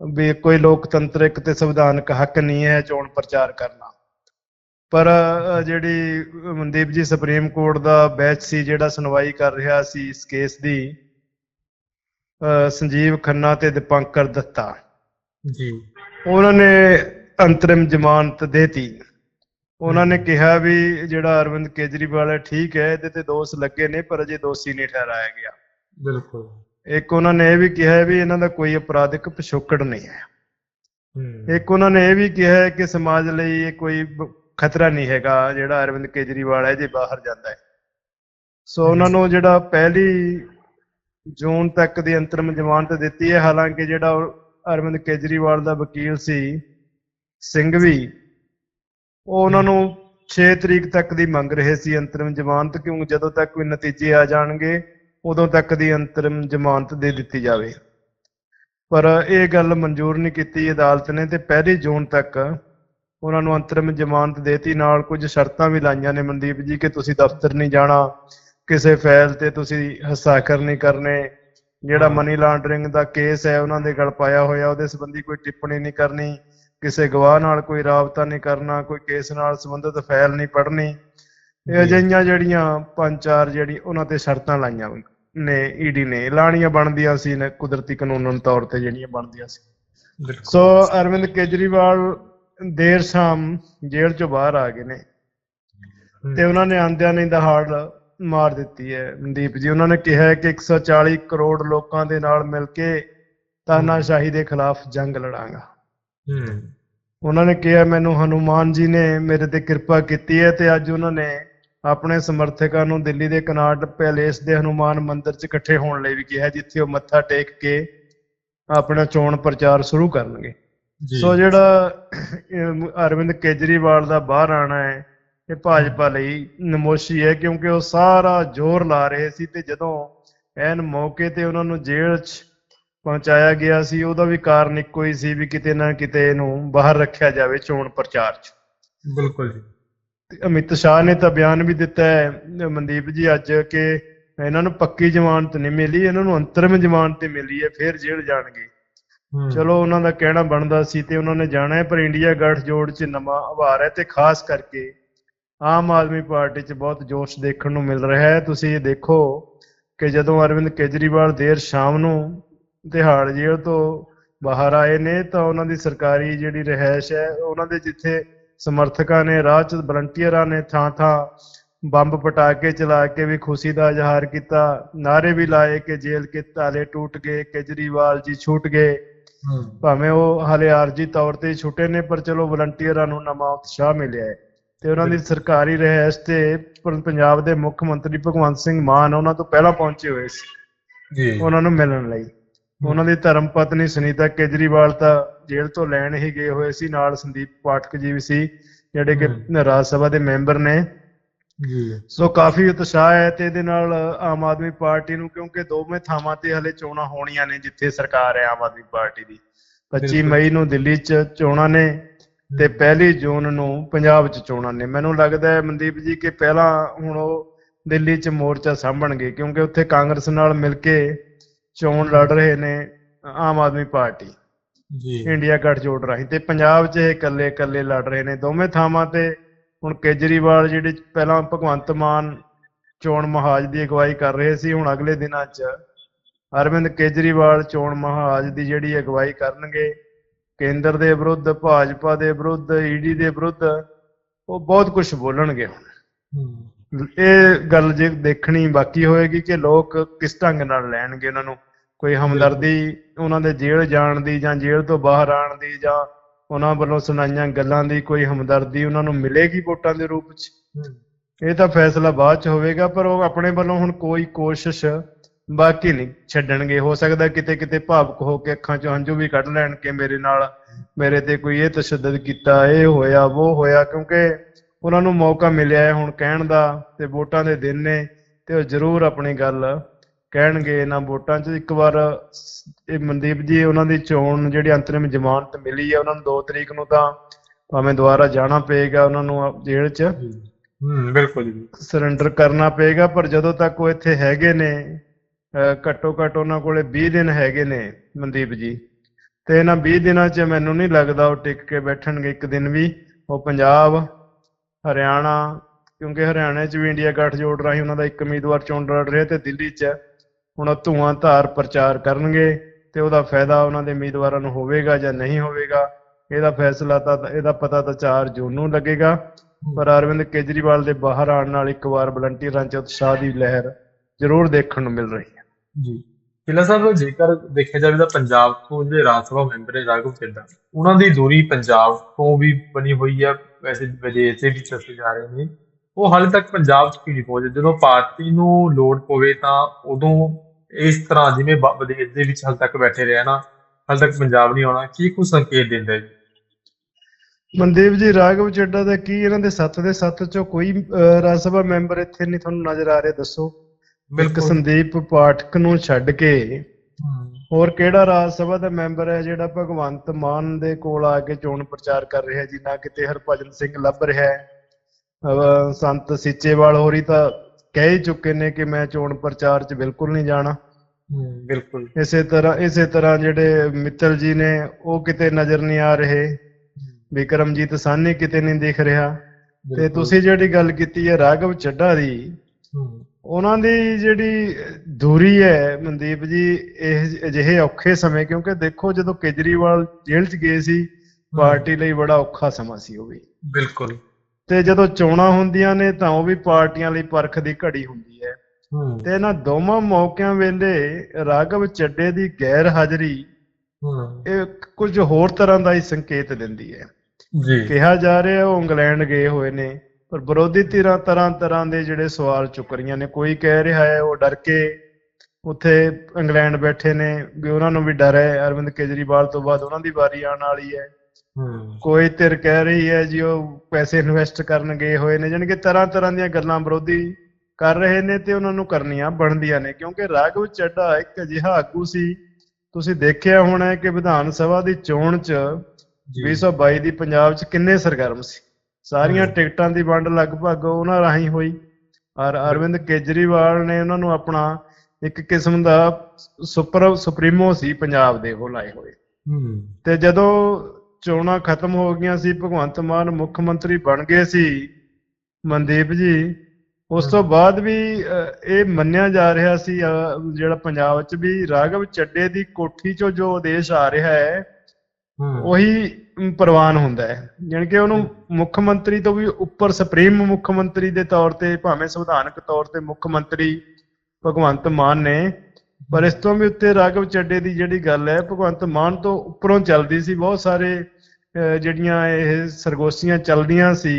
ਵੀ ਕੋਈ ਲੋਕਤੰਤਰਿਕ ਤੇ ਸੰਵਿਧਾਨਕ ਹੱਕ ਨਹੀਂ ਹੈ ਚੋਣ ਪ੍ਰਚਾਰ ਕਰਨਾ। ਪਰ ਜਿਹੜੀ ਮਨਦੀਪ ਜੀ ਸੁਪਰੀਮ ਕੋਰਟ ਦਾ ਬੈਚ ਸੀ ਜਿਹੜਾ ਸੁਣਵਾਈ ਕਰ ਰਿਹਾ ਸੀ ਇਸ ਕੇਸ ਦੀ ਸੰਜੀਵ ਖੰਨਾ ਤੇ ਦੀਪੰਕਰ ਦੱਤਾ। ਜੀ। ਉਹਨਾਂ ਨੇ ਅੰਤਰਿਮ ਜ਼ਮਾਨਤ ਦੇਤੀ। ਉਹਨਾਂ ਨੇ। ਕਿਹਾ ਵੀ ਜਿਹੜਾ ਅਰਵਿੰਦ ਕੇਜਰੀਵਾਲ ਹੈ ਠੀਕ ਹੈ ਇਹਦੇ ਤੇ ਦੋਸ਼ ਲੱਗੇ ਨੇ ਪਰ ਅਜੇ ਦੋਸ਼ੀ ਨਹੀਂ ਠਹਿਰਾਇਆ ਗਿਆ। ਬਿਲਕੁਲ। ਇੱਕ ਉਹਨਾਂ ਨੇ ਇਹ ਵੀ ਕਿਹਾ ਵੀ ਇਹਨਾਂ ਦਾ ਕੋਈ ਅਪਰਾਧਿਕ ਪਿਛੋਕੜ ਨਹੀਂ ਹੈ। ਇੱਕ ਉਹਨਾਂ ਨੇ ਇਹ ਵੀ ਕਿਹਾ ਹੈ ਕਿ ਸਮਾਜ ਲਈ ਇਹ ਕੋਈ ਖਤਰਾ ਨਹੀਂ ਹੈਗਾ ਜਿਹੜਾ ਅਰਵਿੰਦ ਕੇਜਰੀਵਾਲ ਹੈ ਜੇ ਬਾਹਰ ਜਾਂਦਾ ਹੈ। ਸੋ ਉਹਨਾਂ ਨੂੰ ਜਿਹੜਾ ਪਹਿਲੀ ਜੂਨ ਤੱਕ ਦੀ ਅੰਤਰਿਮ ਜ਼ਮਾਨਤ ਦਿੱਤੀ ਹੈ ਹਾਲਾਂਕਿ ਜਿਹੜਾ ਅਰਵਿੰਦ ਕੇਜਰੀਵਾਲ ਦਾ ਵਕੀਲ ਸੀ ਸਿੰਘਵੀ ਉਹ ਉਹਨਾਂ ਨੂੰ 6 ਤਰੀਕ ਤੱਕ ਦੀ ਮੰਗ ਰਹੇ ਸੀ ਅੰਤਰਿਮ ਜ਼ਮਾਨਤ ਕਿਉਂਕਿ ਜਦੋਂ ਤੱਕ ਕੋਈ ਨਤੀਜੇ ਆ ਜਾਣਗੇ ਉਦੋਂ ਤੱਕ ਦੀ ਅੰਤਰਿਮ ਜ਼ਮਾਨਤ ਦੇ ਦਿੱਤੀ ਜਾਵੇ ਪਰ ਇਹ ਗੱਲ ਮਨਜ਼ੂਰ ਨਹੀਂ ਕੀਤੀ ਅਦਾਲਤ ਨੇ ਤੇ ਪਹਿਲੀ ਜੂਨ ਤੱਕ ਉਹਨਾਂ ਨੂੰ ਅੰਤਰਿਮ ਜ਼ਮਾਨਤ ਦੇਤੀ ਨਾਲ ਕੁਝ ਸ਼ਰਤਾਂ ਵੀ ਲਾਈਆਂ ਨੇ ਮਨਦੀਪ ਜੀ ਕਿ ਤੁਸੀਂ ਦਫ਼ਤਰ ਨਹੀਂ ਜਾਣਾ ਕਿਸੇ ਫਾਈਲ ਤੇ ਤੁਸੀਂ ਹਸਤਾਖਰ ਨਹੀਂ ਕਰਨੇ ਜਿਹੜਾ। ਮਨੀ ਲਾਂਡਰਿੰਗ ਦਾ ਕੇਸ ਹੈ ਉਹਨਾਂ ਦੇ ਗਲ ਪਾਇਆ ਹੋਇਆ ਉਹਦੇ ਸੰਬੰਧੀ ਕੋਈ ਟਿੱਪਣੀ ਨਹੀਂ ਕਰਨੀ ਕਿਸੇ ਗਵਾਹ ਨਾਲ ਕੋਈ ਰਾਬਤਾ ਨਹੀਂ ਕਰਨਾ ਕੋਈ ਕੇਸ ਨਾਲ ਸੰਬੰਧਿਤ ਫਾਈਲ ਨਹੀਂ ਪੜ੍ਹਨੀ। ਇਹ। ਅਜਿਹੀਆਂ ਜਿਹੜੀਆਂ ਪੰਜ ਚਾਰ ਜਿਹੜੀ ਉਹਨਾਂ ਤੇ ਸ਼ਰਤਾਂ ਲਾਈਆਂ ਨੇ ਈਡੀ ਨੇ। ਲਾਣੀਆਂ ਬਣਦੀਆਂ ਸੀ ਨੇ ਕੁਦਰਤੀ ਕਾਨੂੰਨ ਤੌਰ ਤੇ ਜਿਹੜੀਆਂ ਬਣਦੀਆਂ ਸੀ। ਸੋ ਅਰਵਿੰਦ ਕੇਜਰੀਵਾਲ ਦੇਰ ਸ਼ਾਮ ਜੇਲ੍ਹ ਚੋਂ ਬਾਹਰ ਆ ਗਏ ਨੇ। ਤੇ ਉਹਨਾਂ ਨੇ ਆਂਦਿਆਂ ਨੇ ਦਹਾੜ ਮਾਰ ਦਿੱਤੀ ਹੈ। ਮਨਦੀਪ ਜੀ ਉਹਨਾਂ ਨੇ ਕਿਹਾ ਕਿ 140 ਕਰੋੜ ਲੋਕਾਂ ਦੇ ਨਾਲ ਮਿਲ ਕੇ ਤਾਨਾਸ਼ਾਹੀ ਦੇ ਖਿਲਾਫ ਜੰਗ ਲੜਾਂਗਾ। ਹਮ, ਉਹਨਾਂ ਨੇ ਕਿਹਾ ਮੈਨੂੰ ਹਨੂਮਾਨ ਜੀ ਨੇ ਮੇਰੇ ਤੇ ਕਿਰਪਾ ਕੀਤੀ ਹੈ ਤੇ ਅੱਜ ਉਹਨਾਂ ਨੇ ਆਪਣੇ ਸਮਰਥਕਾਂ ਨੂੰ ਦਿੱਲੀ ਦੇ ਕਨਾਟ ਪੈਲੇਸ ਦੇ ਹਨੂਮਾਨ ਮੰਦਿਰ 'ਚ ਇਕੱਠੇ ਹੋਣ ਲਈ ਵੀ ਕਿਹਾ ਜਿੱਥੇ ਉਹ ਮੱਥਾ ਟੇਕ ਕੇ ਆਪਣਾ ਚੋਣ ਪ੍ਰਚਾਰ ਸ਼ੁਰੂ ਕਰਨਗੇ। ਸੋ ਜਿਹੜਾ ਅਰਵਿੰਦ ਕੇਜਰੀਵਾਲ ਦਾ ਬਾਹਰ ਆਣਾ ਹੈ ਇਹ ਭਾਜਪਾ ਲਈ ਨਮੋਸ਼ੀ ਹੈ ਕਿਉਂਕਿ ਉਹ ਸਾਰਾ ਜ਼ੋਰ ਲਾ ਰਹੇ ਸੀ ਤੇ ਜਦੋਂ ਐਨ ਮੌਕੇ ਤੇ ਉਹਨਾਂ ਨੂੰ ਜੇਲ੍ਹ 'ਚ ਪਹੁੰਚਾਇਆ ਗਿਆ ਸੀ ਉਹਦਾ ਵੀ ਕਾਰਨ ਇੱਕੋ ਹੀ ਸੀ ਵੀ ਕਿਤੇ ਨਾ ਕਿਤੇ ਇਹਨੂੰ ਬਾਹਰ ਰੱਖਿਆ ਜਾਵੇ ਚੋਣ ਪ੍ਰਚਾਰ 'ਚ। ਬਿਲਕੁਲ ਜੀ। ਤੇ ਅਮਿਤ ਸ਼ਾਹ ਨੇ ਤਾਂ ਬਿਆਨ ਵੀ ਦਿੱਤਾ ਹੈ ਮਨਦੀਪ ਜੀ ਅੱਜ ਕਿ ਇਹਨਾਂ ਨੂੰ ਪੱਕੀ ਜ਼ਮਾਨਤ ਨਹੀਂ ਮਿਲੀ ਇਹਨਾਂ ਨੂੰ ਅੰਤਰਿਮ ਜ਼ਮਾਨਤ ਹੀ ਮਿਲੀ ਹੈ ਫਿਰ ਜੇਲ੍ਹ ਜਾਣਗੇ। ਚਲੋ ਉਹਨਾਂ ਦਾ ਕਹਿਣਾ ਬਣਦਾ ਸੀ ਤੇ ਉਹਨਾਂ ਨੇ ਜਾਣਾ ਹੈ ਪਰ ਇੰਡੀਆ ਗੱਠਜੋੜ 'ਚ ਨਵਾਂ ਉਭਾਰ ਹੈ ਤੇ ਖਾਸ ਕਰਕੇ ਆਮ ਆਦਮੀ ਪਾਰਟੀ 'ਚ ਬਹੁਤ ਜੋਸ਼ ਦੇਖਣ ਨੂੰ ਮਿਲ ਰਿਹਾ ਹੈ। ਤੁਸੀਂ ਇਹ ਦੇਖੋ ਕਿ ਜਦੋਂ ਅਰਵਿੰਦ ਕੇਜਰੀਵਾਲ ਦੇਰ ਸ਼ਾਮ ਨੂੰ ਤਿਹਾੜ ਜੇਲ੍ਹ ਤੋਂ ਬਾਹਰ ਆਏ ਨੇ ਤਾਂ ਉਹਨਾਂ ਦੀ ਸਰਕਾਰੀ ਜਿਹੜੀ ਰਹਿائش ਹੈ ਉਹਨਾਂ ਦੇ ਜਿੱਥੇ ਸਮਰਥਕਾਂ ਨੇ ਰਾਹ 'ਚ ਵਲੰਟੀਅਰਾਂ ਨੇ ਥਾਂ-ਥਾਂ ਬੰਬ ਪਟਾਕੇ ਚਲਾ ਕੇ ਵੀ ਖੁਸ਼ੀ ਦਾ ਇਜ਼ਹਾਰ ਕੀਤਾ ਨਾਰੇ ਵੀ ਲਾਏ ਕਿ ਜੇਲ੍ਹ ਕੇ ਤਾਲੇ ਟੁੱਟ ਗਏ ਕੇਜਰੀਵਾਲ ਜੀ ਛੁੱਟ ਗਏ। ਭਾਵੇਂ ਉਹ ਹਲੇ ਆਰਜੀ ਤੌਰ ਤੇ ਛੁੱਟੇ ਨੇ ਪਰ ਚਲੋ ਵਲੰਟੀਅਰਾਂ ਨੂੰ ਨਵਾਂ ਉਤਸ਼ਾਹ ਮਿਲਿਆ ਹੈ। ਤੇ ਉਹਨਾਂ ਦੀ ਸਰਕਾਰੀ ਰਹਿائش ਤੇ ਪੰਜਾਬ ਦੇ ਮੁੱਖ ਮੰਤਰੀ ਭਗਵੰਤ ਸਿੰਘ ਮਾਨ ਉਹਨਾਂ ਤੋਂ ਪਹਿਲਾਂ ਪਹੁੰਚੇ ਹੋਏ ਸੀ। ਜੀ। ਉਹਨਾਂ ਨੂੰ ਮਿਲਣ ਲਈ। ਉਹਨਾਂ ਦੀ ਧਰਮ ਪਤਨੀ ਸੁਨੀਤਾ ਕੇਜਰੀਵਾਲ ਤਾਂ ਜੇਲ੍ਹ ਤੋਂ ਲੈਣ ਹੀ ਗਏ ਹੋਏ ਸੀ ਨਾਲ ਸੰਦੀਪ ਪਾਠਕ ਜੀ ਵੀ ਸੀ ਜਿਹੜੇ ਕਿ ਰਾਜ ਸਭਾ ਦੇ ਮੈਂਬਰ ਨੇ। ਜੀ। ਸੋ ਕਾਫੀ ਉਤਸ਼ਾਹ ਹੈ ਤੇ ਇਹਦੇ ਨਾਲ ਆਮ ਆਦਮੀ ਪਾਰਟੀ ਨੂੰ ਕਿਉਂਕਿ ਦੋਵੇਂ ਥਾਵਾਂ ਤੇ ਹਲੇ ਚੋਣਾਂ ਹੋਣੀਆਂ ਨੇ ਜਿੱਥੇ ਸਰਕਾਰ ਹੈ ਆਮ ਆਦਮੀ ਪਾਰਟੀ ਦੀ। 25 ਬਿਲਕੁਲ। ਮਈ ਨੂੰ ਦਿੱਲੀ 'ਚ ਚੋਣਾਂ ਨੇ ਤੇ ਪਹਿਲੀ ਜੂਨ ਨੂੰ ਪੰਜਾਬ 'ਚ ਚੋਣਾਂ ਨੇ। ਮੈਨੂੰ ਲੱਗਦਾ ਹੈ ਮਨਦੀਪ ਜੀ ਕਿ ਪਹਿਲਾਂ ਹੁਣ ਉਹ ਦਿੱਲੀ 'ਚ ਮੋਰਚਾ ਸਾਂਭਣਗੇ ਕਿਉਂਕਿ ਉੱਥੇ ਕਾਂਗਰਸ ਨਾਲ ਮਿਲ ਕੇ ਚੋਣ ਲੜ ਰਹੇ ਨੇ ਆਮ ਆਦਮੀ ਪਾਰਟੀ। ਜੀ। ਇੰਡੀਆ ਗੱਠਜੋੜ ਰਾਹੀਂ ਤੇ ਪੰਜਾਬ 'ਚ ਇਹ ਇਕੱਲੇ ਇਕੱਲੇ ਲੜ ਰਹੇ ਨੇ। ਦੋਵੇਂ ਥਾਵਾਂ ਤੇ ਹੁਣ ਕੇਜਰੀਵਾਲ ਜਿਹੜੇ ਪਹਿਲਾਂ ਭਗਵੰਤ ਮਾਨ ਚੋਣ ਮਹਾਜ ਦੀ ਅਗਵਾਈ ਕਰ ਰਹੇ ਸੀ ਹੁਣ ਅਗਲੇ ਦਿਨਾਂ 'ਚ ਅਰਵਿੰਦ ਕੇਜਰੀਵਾਲ ਚੋਣ ਮਹਾਜ ਦੀ ਜਿਹੜੀ ਅਗਵਾਈ ਕਰਨਗੇ ਕੇਂਦਰ ਦੇ ਵਿਰੁੱਧ ਭਾਜਪਾ ਦੇ ਵਿਰੁੱਧ ਈਡੀ ਦੇ ਵਿਰੁੱਧ ਉਹ ਬਹੁਤ ਕੁਝ ਬੋਲਣਗੇ ਹੁਣ। ਇਹ ਗੱਲ ਜੇ ਦੇਖਣੀ ਬਾਕੀ ਹੋਏਗੀ ਕਿ ਲੋਕ ਕਿਸ ਢੰਗ ਨਾਲ ਲੈਣਗੇ ਉਹਨਾਂ ਨੂੰ? ਕੋਈ ਹਮਦਰਦੀ ਉਹਨਾਂ ਦੇ ਜੇਲ੍ਹ ਜਾਣ ਦੀ ਜਾਂ ਜੇਲ੍ਹ ਤੋਂ ਬਾਹਰ ਆਉਣ ਦੀ ਜਾਂ ਉਹਨਾਂ ਵੱਲੋਂ ਸੁਣਾਈਆਂ ਗੱਲਾਂ ਦੀ ਕੋਈ ਹਮਦਰਦੀ ਉਹਨਾਂ ਨੂੰ ਮਿਲੇਗੀ ਵੋਟਾਂ ਦੇ ਰੂਪ 'ਚ ਇਹ ਤਾਂ ਫੈਸਲਾ ਬਾਅਦ 'ਚ ਹੋਵੇਗਾ ਪਰ ਉਹ ਆਪਣੇ ਵੱਲੋਂ ਹੁਣ ਕੋਈ ਕੋਸ਼ਿਸ਼ ਬਾਕੀ ਨਹੀਂ ਛੱਡਣਗੇ। ਹੋ ਸਕਦਾ ਕਿਤੇ ਕਿਤੇ ਭਾਵੁਕ ਹੋ ਕੇ ਅੱਖਾਂ 'ਚੋਂ ਹੰਝੂ ਵੀ ਕੱਢ ਲੈਣ ਕਿ ਮੇਰੇ ਨਾਲ ਮੇਰੇ ਤੇ ਕੋਈ ਇਹ ਤਸ਼ੱਦਦ ਕੀਤਾ ਇਹ ਹੋਇਆ ਉਹ ਹੋਇਆ ਕਿਉਂਕਿ ਉਹਨਾਂ ਨੂੰ ਮੌਕਾ ਮਿਲਿਆ ਹੈ ਹੁਣ ਕਹਿਣ ਦਾ ਤੇ ਵੋਟਾਂ ਦੇ ਦਿਨ ਨੇ ਤੇ ਉਹ ਜ਼ਰੂਰ ਆਪਣੀ ਗੱਲ ਕਹਿਣਗੇ ਇਹਨਾਂ ਵੋਟਾਂ 'ਚ। ਇੱਕ ਵਾਰ ਇਹ ਮਨਦੀਪ ਜੀ ਉਹਨਾਂ ਦੀ ਚੋਣ ਜਿਹੜੀ ਅੰਤਰਿਮ ਜ਼ਮਾਨਤ ਮਿਲੀ ਹੈ ਉਹਨਾਂ ਨੂੰ 2 ਤਰੀਕ ਨੂੰ ਤਾਂ ਭਾਵੇਂ ਦੁਬਾਰਾ ਜਾਣਾ ਪਏਗਾ ਉਹਨਾਂ ਨੂੰ ਜੇਲ੍ਹ 'ਚ। ਹਮ ਬਿਲਕੁਲ ਜੀ। ਸਰੈਂਡਰ ਕਰਨਾ ਪਏਗਾ ਪਰ ਜਦੋਂ ਤੱਕ ਉਹ ਇੱਥੇ ਹੈਗੇ ਨੇ ਘੱਟੋ ਘੱਟ ਉਹਨਾਂ ਕੋਲੇ 20 ਦਿਨ ਹੈਗੇ ਨੇ ਮਨਦੀਪ ਜੀ। ਤੇ ਇਹਨਾਂ 20 ਦਿਨਾਂ 'ਚ ਮੈਨੂੰ ਨਹੀਂ ਲੱਗਦਾ ਉਹ ਟਿਕ ਕੇ ਬੈਠਣਗੇ। ਇੱਕ ਦਿਨ ਵੀ ਉਹ ਪੰਜਾਬ ਹਰਿਆਣਾ, ਕਿਉਂਕਿ ਹਰਿਆਣਾ 'ਚ ਵੀ ਇੰਡੀਆ ਗੱਠਜੋੜ ਰਾਹੀਂ ਉਹਨਾਂ ਦਾ ਇੱਕ ਉਮੀਦਵਾਰ ਚੋਣ ਲੜ ਰਿਹਾ ਤੇ ਦਿੱਲੀ 'ਚ ਹੁਣ ਉਹ ਧੂਆਂ ਧਾਰ ਪ੍ਰਚਾਰ ਕਰਨਗੇ ਤੇ ਉਹਦਾ ਫਾਇਦਾ ਉਹਨਾਂ ਦੇ ਉਮੀਦਵਾਰਾਂ ਨੂੰ ਹੋਵੇਗਾ ਜਾਂ ਨਹੀਂ ਹੋਵੇਗਾ, ਇਹਦਾ ਫੈਸਲਾ ਤਾਂ, ਇਹਦਾ ਪਤਾ ਤਾਂ 4 ਜੂਨ ਨੂੰ ਲੱਗੇਗਾ। ਪਰ ਅਰਵਿੰਦ ਕੇਜਰੀਵਾਲ ਦੇ ਬਾਹਰ ਆਉਣ ਨਾਲ ਇੱਕ ਵਾਰ ਵਲੰਟੀਅਰਾਂ 'ਚ ਉਤਸ਼ਾਹ ਦੀ ਲਹਿਰ ਜ਼ਰੂਰ ਦੇਖਣ ਨੂੰ ਮਿਲ ਰਹੀ ਹੈ। ਜੀ। ਕਿਲਾ ਸਾਹਿਬ, ਜੇਕਰ ਦੇਖਿਆ ਜਾਵੇ ਤਾਂ ਪੰਜਾਬ ਤੋਂ ਜਿਹੜੇ ਰਾਜ ਸਭਾ ਮੈਂਬਰ ਹੈ ਰਾਘਵ ਚੱਡਾ ਉਹਨਾਂ ਦੀ ਦੂਰੀ ਪੰਜਾਬ ਤੋਂ ਵੀ ਬਣੀ ਹੋਈ ਹੈ। ਵੈਸੇ ਦੇ ਵਿੱਚ ਦੱਸੇ ਜਾ ਰਹੇ ਨੇ। ਉਹ ਹਾਲੇ ਤੱਕ ਪੰਜਾਬ 'ਚ ਕਿਉਂ ਨਹੀਂ ਪਹੁੰਚੇ ਜਦੋਂ ਪਾਰਟੀ ਨੂੰ ਲੋੜ ਪਵੇ ਤਾਂ ਉਦੋਂ ਇਸ ਤਰ੍ਹਾਂ ਜਿਵੇਂ ਵਿਦੇਸ਼ ਦੇ ਵਿੱਚ ਹਾਲੇ ਤੱਕ ਬੈਠੇ ਰਹੇ ਨਾ ਹਾਲੇ ਤੱਕ ਪੰਜਾਬ ਨਹੀਂ ਆਉਣਾ ਕੀ ਕੁਝ ਸੰਕੇਤ ਦਿੰਦਾ ਜੀ? ਮਨਦੀਪ ਜੀ ਰਾਘਵ ਚੱਡਾ ਦਾ ਕੀ ਇਹਨਾਂ ਦੇ 7 ਦੇ 7 ਚੋਂ ਕੋਈ ਰਾਜ ਸਭਾ ਮੈਂਬਰ ਇੱਥੇ ਨਹੀਂ ਤੁਹਾਨੂੰ ਨਜ਼ਰ ਆ ਰਿਹਾ ਦੱਸੋ। ਬਿਲਕੁਲ। ਸੰਦੀਪ ਪਾਠਕ ਨੂੰ ਛੱਡ ਕੇ ਹੋਰ ਕਿਹੜਾ ਰਾਜ ਸਭਾ ਦਾ ਮੈਂਬਰ ਹੈ ਜਿਹੜਾ ਭਗਵੰਤ ਮਾਨ ਦੇ ਕੋਲ ਆ ਕੇ ਚੋਣ ਪ੍ਰਚਾਰ ਕਰ ਰਿਹਾ ਜੀ ਨਾ ਕਿਤੇ ਹਰਭਜਨ ਸਿੰਘ ਲੱਭ ਰਿਹਾ ਹੈ। ਸੰਤ ਸੀਚੇਵਾਲ ਹੋਰੀ ਤਾਂ ਕਹਿ ਚੁੱਕੇ ਨੇ ਕਿ ਮੈਂ ਚੋਣ ਪ੍ਰਚਾਰ 'ਚ ਬਿਲਕੁਲ ਨਹੀਂ ਜਾਣਾ। ਬਿਲਕੁਲ। ਇਸੇ ਤਰ੍ਹਾਂ ਇਸੇ ਤਰ੍ਹਾਂ ਜਿਹੜੇ ਮਿੱਤਲ ਜੀ ਨੇ ਉਹ ਕਿਤੇ ਨਜ਼ਰ ਨਹੀਂ ਆ ਰਹੇ। ਵਿਕਰਮਜੀਤ ਸਾਹਨੀ ਕਿਤੇ ਨਹੀਂ ਦਿਖ ਰਿਹਾ। ਤੇ। ਤੁਸੀਂ ਜਿਹੜੀ ਗੱਲ ਕੀਤੀ ਹੈ ਰਾਘਵ ਚੱਡਾ ਦੀ ਉਹਨਾਂ ਦੀ ਜਿਹੜੀ ਦੂਰੀ ਹੈ ਮਨਦੀਪ ਜੀ ਇਹ ਅਜਿਹੇ ਔਖੇ ਸਮੇਂ ਕਿਉਂਕਿ ਦੇਖੋ ਜਦੋਂ ਕੇਜਰੀਵਾਲ ਜੇਲ੍ਹ 'ਚ ਗਏ ਸੀ ਪਾਰਟੀ ਲਈ ਬੜਾ ਔਖਾ ਸਮਾਂ ਸੀ ਉਹ ਵੀ। ਬਿਲਕੁਲ। ਤੇ ਜਦੋਂ ਚੋਣਾਂ ਹੁੰਦੀਆਂ ਨੇ ਤਾਂ ਉਹ ਵੀ ਪਾਰਟੀਆਂ ਲਈ ਪਰਖ ਦੀ ਘੜੀ ਹੁੰਦੀ ਹੈ। ਤੇ ਇਹਨਾਂ ਦੋਵਾਂ ਮੌਕਿਆਂ ਵੇਲੇ ਰਾਘਵ ਚੱਡੇ ਦੀ ਗੈਰ ਹਾਜ਼ਰੀ ਇਹ ਕੁਝ ਹੋਰ ਤਰ੍ਹਾਂ ਦਾ ਹੀ ਸੰਕੇਤ ਦਿੰਦੀ ਹੈ। ਜੀ। ਕਿਹਾ ਜਾ ਰਿਹਾ ਉਹ ਇੰਗਲੈਂਡ ਗਏ ਹੋਏ ਨੇ। ਪਰ ਵਿਰੋਧੀ ਧਿਰਾਂ ਤਰ੍ਹਾਂ ਤਰ੍ਹਾਂ ਦੇ ਜਿਹੜੇ ਸਵਾਲ ਚੁੱਕ ਰਹੀਆਂ ਨੇ ਕੋਈ ਕਹਿ ਰਿਹਾ ਹੈ ਉਹ ਡਰ ਕੇ ਉੱਥੇ ਇੰਗਲੈਂਡ ਬੈਠੇ ਨੇ ਵੀ ਉਹਨਾਂ ਨੂੰ ਵੀ ਡਰ ਹੈ ਅਰਵਿੰਦ ਕੇਜਰੀਵਾਲ ਤੋਂ ਬਾਅਦ ਉਹਨਾਂ ਦੀ ਵਾਰੀ ਆਉਣ ਵਾਲੀ ਹੈ। ਕੋਈ ਧਿਰ ਕਹਿ ਰਹੀ ਹੈ ਜੀ ਉਹ ਪੈਸੇ ਇਨਵੈਸਟ ਕਰਨ ਗਏ ਹੋਏ ਨੇ ਜਾਣੀ ਕਿ ਤਰ੍ਹਾਂ ਤਰ੍ਹਾਂ ਦੀਆਂ ਗੱਲਾਂ ਵਿਰੋਧੀ ਕਰ ਰਹੇ ਨੇ ਤੇ ਉਹਨਾਂ ਨੂੰ ਕਰਨੀਆਂ ਬਣਦੀਆਂ ਨੇ ਕਿਉਂਕਿ ਰਾਘਵ ਚੱਡਾ ਇੱਕ ਅਜਿਹਾ ਆਗੂ ਸੀ ਤੁਸੀਂ ਦੇਖਿਆ ਹੋਣਾ ਹੈ ਕਿ ਵਿਧਾਨ ਸਭਾ ਦੀ ਚੋਣ 'ਚ ਜੀ। 2022 ਦੀ ਪੰਜਾਬ 'ਚ ਕਿੰਨੇ ਸਰਗਰਮ ਸੀ। ਸਾਰੀਆਂ। ਟਿਕਟਾਂ ਦੀ ਵੰਡ ਲਗਭਗ ਉਹਨਾਂ ਰਾਹੀਂ ਹੋਈ ਔਰ ਅਰਵਿੰਦ ਕੇਜਰੀਵਾਲ ਨੇ ਉਹਨਾਂ ਨੂੰ ਆਪਣਾ ਇੱਕ ਕਿਸਮ ਦਾ ਸੁਪਰ ਸੁਪਰੀਮੋ ਸੀ ਪੰਜਾਬ ਦੇ ਉਹ ਲਾਏ ਹੋਏ ਤੇ ਜਦੋਂ ਚੋਣਾਂ ਖਤਮ ਹੋ ਗਈਆਂ ਸੀ ਭਗਵੰਤ ਮਾਨ ਮੁੱਖ ਮੰਤਰੀ ਬਣ ਗਏ ਸੀ ਮਨਦੀਪ ਜੀ ਉਸ ਤੋਂ। ਬਾਅਦ ਵੀ ਇਹ ਮੰਨਿਆ ਜਾ ਰਿਹਾ ਸੀ ਜਿਹੜਾ ਪੰਜਾਬ 'ਚ ਵੀ ਰਾਘਵ ਚੱਡੇ ਦੀ ਕੋਠੀ 'ਚੋਂ ਜੋ ਆਦੇਸ਼ ਆ ਰਿਹਾ ਹੂੰ ਉਹੀ ਪ੍ਰਵਾਨ ਹੁੰਦਾ ਹੈ। ਜਾਣੀ ਕਿ ਉਹਨੂੰ ਮੁੱਖ ਮੰਤਰੀ ਤੋਂ ਵੀ ਉੱਪਰ ਸੁਪਰੀਮ ਮੁੱਖ ਮੰਤਰੀ ਦੇ ਤੌਰ ਤੇ ਭਾਵੇਂ ਸੰਵਿਧਾਨਕ ਤੌਰ ਤੇ ਮੁੱਖ ਮੰਤਰੀ ਭਗਵੰਤ ਮਾਨ ਨੇ ਪਰ ਇਸ ਤੋਂ ਵੀ ਉੱਤੇ ਰਾਘਵ ਚੱਡੇ ਦੀ ਜਿਹੜੀ ਗੱਲ ਹੈ ਭਗਵੰਤ ਮਾਨ ਤੋਂ ਉੱਪਰੋਂ ਚੱਲਦੀ ਸੀ। ਬਹੁਤ ਸਾਰੇ ਜਿਹੜੀਆਂ ਇਹ ਸਰਗੋਸੀਆਂ ਚੱਲਦੀਆਂ ਸੀ